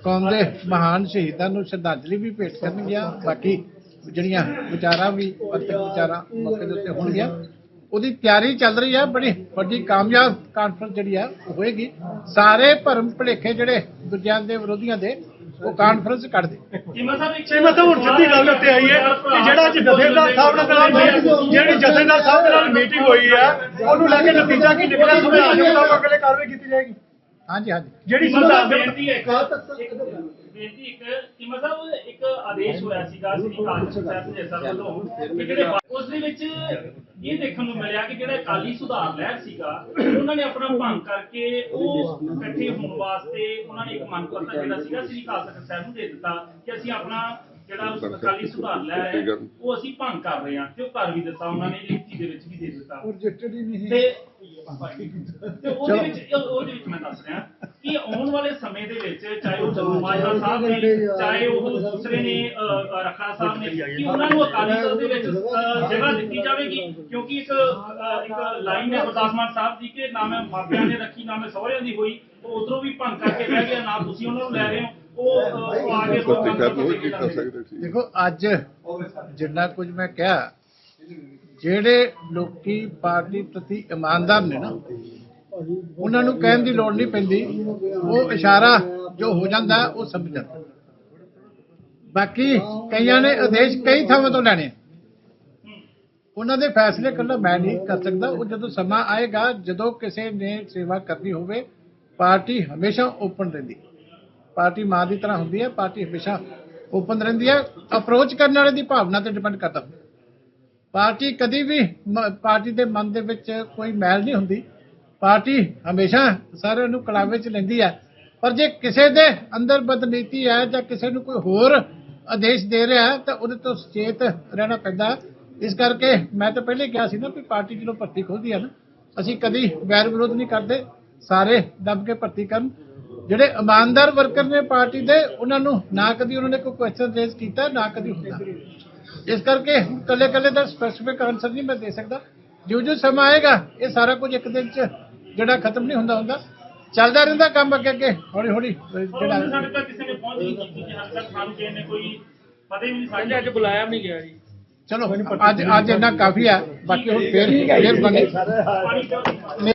S1: ਕੌਮ ਦੇ ਮਹਾਨ ਸ਼ਹੀਦਾਂ ਨੂੰ ਸ਼ਰਧਾਂਜਲੀ ਵੀ ਭੇਟ ਕਰਨਗੀਆਂ। ਬਾਕੀ ਜਿਹੜੀਆਂ ਵਿਚਾਰਾਂ ਵੀ ਪੱਤਰ ਵਿਚਾਰਾਂ ਮੌਕੇ ਦੇ ਉੱਤੇ ਹੋਣਗੀਆਂ। ਉਹਦੀ ਤਿਆਰੀ ਚੱਲ ਰਹੀ ਹੈ ਬੜੀ ਵੱਡੀ ਕਾਮਯਾਬ ਕਾਨਫਰੰਸ ਜਿਹੜੀ ਹੈ ਹੋਏਗੀ। ਸਾਰੇ ਭਰਮ ਭੁਲੇਖੇ ਜਿਹੜੇ ਦੂਜਿਆਂ ਦੇ ਵਿਰੋਧੀਆਂ ਦੇ ਉਹ ਕਾਨਫਰੰਸ ਕੱਢ ਦੇ।
S3: ਚੀਮਾ ਸਾਹਿਬ ਇੱਕ
S4: ਇਹ ਮਤਲਬ ਹੁਣ ਸਿੱਧੀ ਗੱਲ ਉੱਤੇ ਆਈ ਹੈ ਕਿ ਜਿਹੜਾ ਅੱਜ ਜਥੇਦਾਰ ਸਾਹਿਬ ਨਾਲ ਜਿਹੜੀ ਜਥੇਦਾਰ ਸਾਹਿਬ ਦੇ ਨਾਲ ਮੀਟਿੰਗ ਹੋਈ ਹੈ ਉਹਨੂੰ ਲੈ ਕੇ ਨਤੀਜਾ ਕੀ ਨਿਕਲਿਆ? ਅਗਲੇ ਕਾਰਵਾਈ ਕੀਤੀ ਜਾਏਗੀ।
S1: ਹਾਂਜੀ ਹਾਂਜੀ।
S4: ਜਿਹੜੀ
S3: ਬੇਨਤੀ ਹੈ ਇੱਕ ਬੇਨਤੀ ਇੱਕ ਚੀਮਾ ਸਾਹਿਬ ਇੱਕ ਆਦੇਸ਼ ਹੋਇਆ ਸੀਗਾ ਸ੍ਰੀ ਕਾਲ ਸਾਹਿਬ ਦੇ ਸਰ ਵੱਲੋਂ ਕਿ ਜਿਹੜੇ ਉਸ ਦੇ ਵਿੱਚ ਇਹ ਦੇਖਣ ਨੂੰ ਮਿਲਿਆ ਕਿ ਜਿਹੜਾ ਅਕਾਲੀ ਸੁਧਾਰ ਲਹਿਰ ਸੀਗਾ ਉਹਨਾਂ ਨੇ ਆਪਣਾ ਭੰਗ ਕਰਕੇ ਉਹ ਇਕੱਠੇ ਹੋਣ ਵਾਸਤੇ ਉਹਨਾਂ ਨੇ ਇੱਕ ਮੰਗ ਪੱਤਰ ਜਿਹੜਾ ਸੀਗਾ ਸ੍ਰੀ ਕਾਲ ਸਾਹਿਬ ਨੂੰ ਦੇ ਦਿੱਤਾ ਕਿ ਅਸੀਂ ਆਪਣਾ ਜਿਹੜਾ ਅਕਾਲੀ ਸੁਧਾਰ ਲਹਿਰ ਹੈ ਉਹ ਅਸੀਂ ਭੰਗ ਕਰ ਰਹੇ ਹਾਂ ਤੇ ਉਹ ਕਰ ਵੀ ਦਿੱਤਾ ਉਹਨਾਂ ਨੇ ਲਿਖਤੀ ਦੇ ਵਿੱਚ ਵੀ ਦੇ ਦਿੱਤਾ। ਤੇ ਤੇ ਉਹਦੇ ਵਿੱਚ ਉਹ- ਉਹਦੇ ਵਿੱਚ ਮੈਂ ਦੱਸ ਰਿਹਾ ਕਿ ਆਉਣ ਵਾਲੇ ਸਮੇਂ ਦੇ ਵਿੱਚ ਚਾਹੇ ਉਹ ਜਗੂ ਮਾਜਰਾ ਸਾਹਿਬ ਨੇ ਚਾਹੇ ਉਹ ਦੂਸਰੇ ਨੇ ਅ, ਅ, ਰਖੜਾ ਸਾਹਿਬ ਨੇ ਕਿ ਉਹਨਾਂ ਨੂੰ ਅਕਾਲੀ ਦਲ ਦੇ ਵਿੱਚ ਅ, ਜਗ੍ਹਾ ਦਿੱਤੀ ਜਾਵੇਗੀ। ਕਿਉਂਕਿ ਇੱਕ ਲਾਈਨ ਹੈ ਗੁਰਦਾਸ ਮਾਨ ਸਾਹਿਬ ਦੀ ਕਿ ਨਾ ਮੈਂ ਮਾਪਿਆਂ ਨੇ ਰੱਖੀ ਨਾ ਮੈਂ ਸਹੁਰਿਆਂ ਦੀ ਹੋਈ। ਉਹ ਉਧਰੋਂ ਵੀ ਭੰਗ ਕਰਕੇ ਬਹਿ ਗਿਆ ਨਾ ਤੁਸੀਂ ਉਹਨਾਂ ਨੂੰ ਲੈ ਰਹੇ ਹੋ। ਉਹ ਆ ਕੇ
S1: ਦੇਖੋ ਅੱਜ ਜਿੰਨਾ ਕੁਝ ਮੈਂ ਕਿਹਾ ਜਿਹੜੇ ਲੋਕੀ ਪਾਰਟੀ ਪ੍ਰਤੀ ਇਮਾਨਦਾਰ ਨੇ ਨਾ, ਉਹਨਾਂ ਨੂੰ ਕਹਿਣ ਦੀ ਲੋੜ ਨਹੀਂ ਪੈਂਦੀ। ਉਹ ਇਸ਼ਾਰਾ ਜੋ ਹੋ ਜਾਂਦਾ, ਉਹ ਸਮਝ ਜਾਂਦਾ। ਬਾਕੀ ਕਈਆਂ ਨੇ ਆਦੇਸ਼ ਕਈ ਥਾਵਾਂ ਤੋਂ ਲੈਣੇ। ਉਹਨਾਂ ਦੇ ਫੈਸਲੇ ਕੱਲਾ ਮੈਂ ਨਹੀਂ ਕਰ ਸਕਦਾ। ਉਹ ਜਦੋਂ ਸਮਾਂ ਆਏਗਾ, ਜਦੋਂ ਕਿਸੇ ਨੇ ਸੇਵਾ ਕਰਨੀ ਹੋਵੇ, ਪਾਰਟੀ ਹਮੇਸ਼ਾ ਓਪਨ ਰਹਿੰਦੀ। ਪਾਰਟੀ ਮਾਂ ਦੀ ਤਰ੍ਹਾਂ ਹੁੰਦੀ ਹੈ, ਪਾਰਟੀ ਹਮੇਸ਼ਾ ਓਪਨ ਰਹਿੰਦੀ ਹੈ। ਅਪਰੋਚ ਕਰਨ ਵਾਲੇ ਦੀ ਭਾਵਨਾ ਤੇ ਡਿਪੈਂਡ ਕਰਦਾ ਪਾਰਟੀ ਕਦੀ ਵੀ ਪਾਰਟੀ ਦੇ ਮਨ ਦੇ ਵਿੱਚ ਕੋਈ ਮੈਲ ਨਹੀਂ ਹੁੰਦੀ। ਪਾਰਟੀ ਹਮੇਸ਼ਾ ਸਾਰਿਆਂ ਨੂੰ ਕਲਾਵੇ 'ਚ ਲੈਂਦੀ ਹੈ ਪਰ ਜੇ ਕਿਸੇ ਦੇ ਅੰਦਰ ਬਦਨੀਤੀ ਹੈ ਜਾਂ ਕਿਸੇ ਨੂੰ ਕੋਈ ਹੋਰ ਆਦੇਸ਼ ਦੇ ਰਿਹਾ ਤਾਂ ਉਹਦੇ ਤੋਂ ਸੁਚੇਤ ਰਹਿਣਾ ਪੈਂਦਾ ਇਸ ਕਰਕੇ ਮੈਂ ਤਾਂ ਪਹਿਲੇ ਕਿਹਾ ਸੀ ਨਾ ਕਿ ਪਾਰਟੀ ਜਦੋਂ ਭਰਤੀ ਖੋਲਦੀ ਹੈ ਨਾ। ਅਸੀਂ ਕਦੀ ਵੈਰ ਵਿਰੋਧ ਨਹੀਂ ਕਰਦੇ। ਸਾਰੇ ਦੱਬ ਕੇ ਭਰਤੀ ਕਰਨ। ਜਿਹੜੇ ਇਮਾਨਦਾਰ ਵਰਕਰ ਨੇ ਪਾਰਟੀ ਦੇ, ਉਹਨਾਂ ਨੂੰ ਨਾ ਕਦੀ ਉਹਨਾਂ ਨੇ ਕੋਈ ਕੁਐਸਚਨ ਰੇਜ਼ ਕੀਤਾ, ਨਾ ਕਦੀ ਹੁੰਦਾ। ਇਸ ਕਰਕੇ ਕੱਲੇ ਕੱਲੇ ਦਾ ਸਪੈਸੀਫਿਕ ਆਨਸਰ ਨਹੀਂ ਮੈਂ ਦੇ ਸਕਦਾ। ਜਿਉਂ ਜਿਉਂ ਸਮਾਂ ਆਏਗਾ ਇਹ ਸਾਰਾ ਕੁਝ ਇੱਕ ਦਿਨ ਚ ਜਿਹੜਾ ਖਤਮ ਨਹੀਂ ਹੁੰਦਾ ਹੁੰਦਾ। ਚੱਲਦਾ ਰਹਿੰਦਾ ਕੰਮ ਅੱਗੇ ਅੱਗੇ ਹੌਲੀ ਹੌਲੀ ਜਿਹੜਾ
S3: ਸਾਡੇ ਤੱਕ ਕਿਸੇ ਨੇ ਪਹੁੰਚ ਨਹੀਂ ਕੀਤੀ ਜੀ ਹੱਦ ਤੱਕ ਸਾਨੂੰ ਕਿਸੇ ਨੇ ਕੋਈ ਪਤਾ ਹੀ ਨਹੀਂ ਸਾਡੇ ਅੱਜ ਬੁਲਾਇਆ ਵੀ ਨਹੀਂ ਗਿਆ ਜੀ।
S1: ਚਲੋ ਅੱਜ ਅੱਜ ਇੰਨਾ ਕਾਫੀ ਹੈ ਬਾਕੀ ਹੁਣ ਫੇਰ ਬਣੇ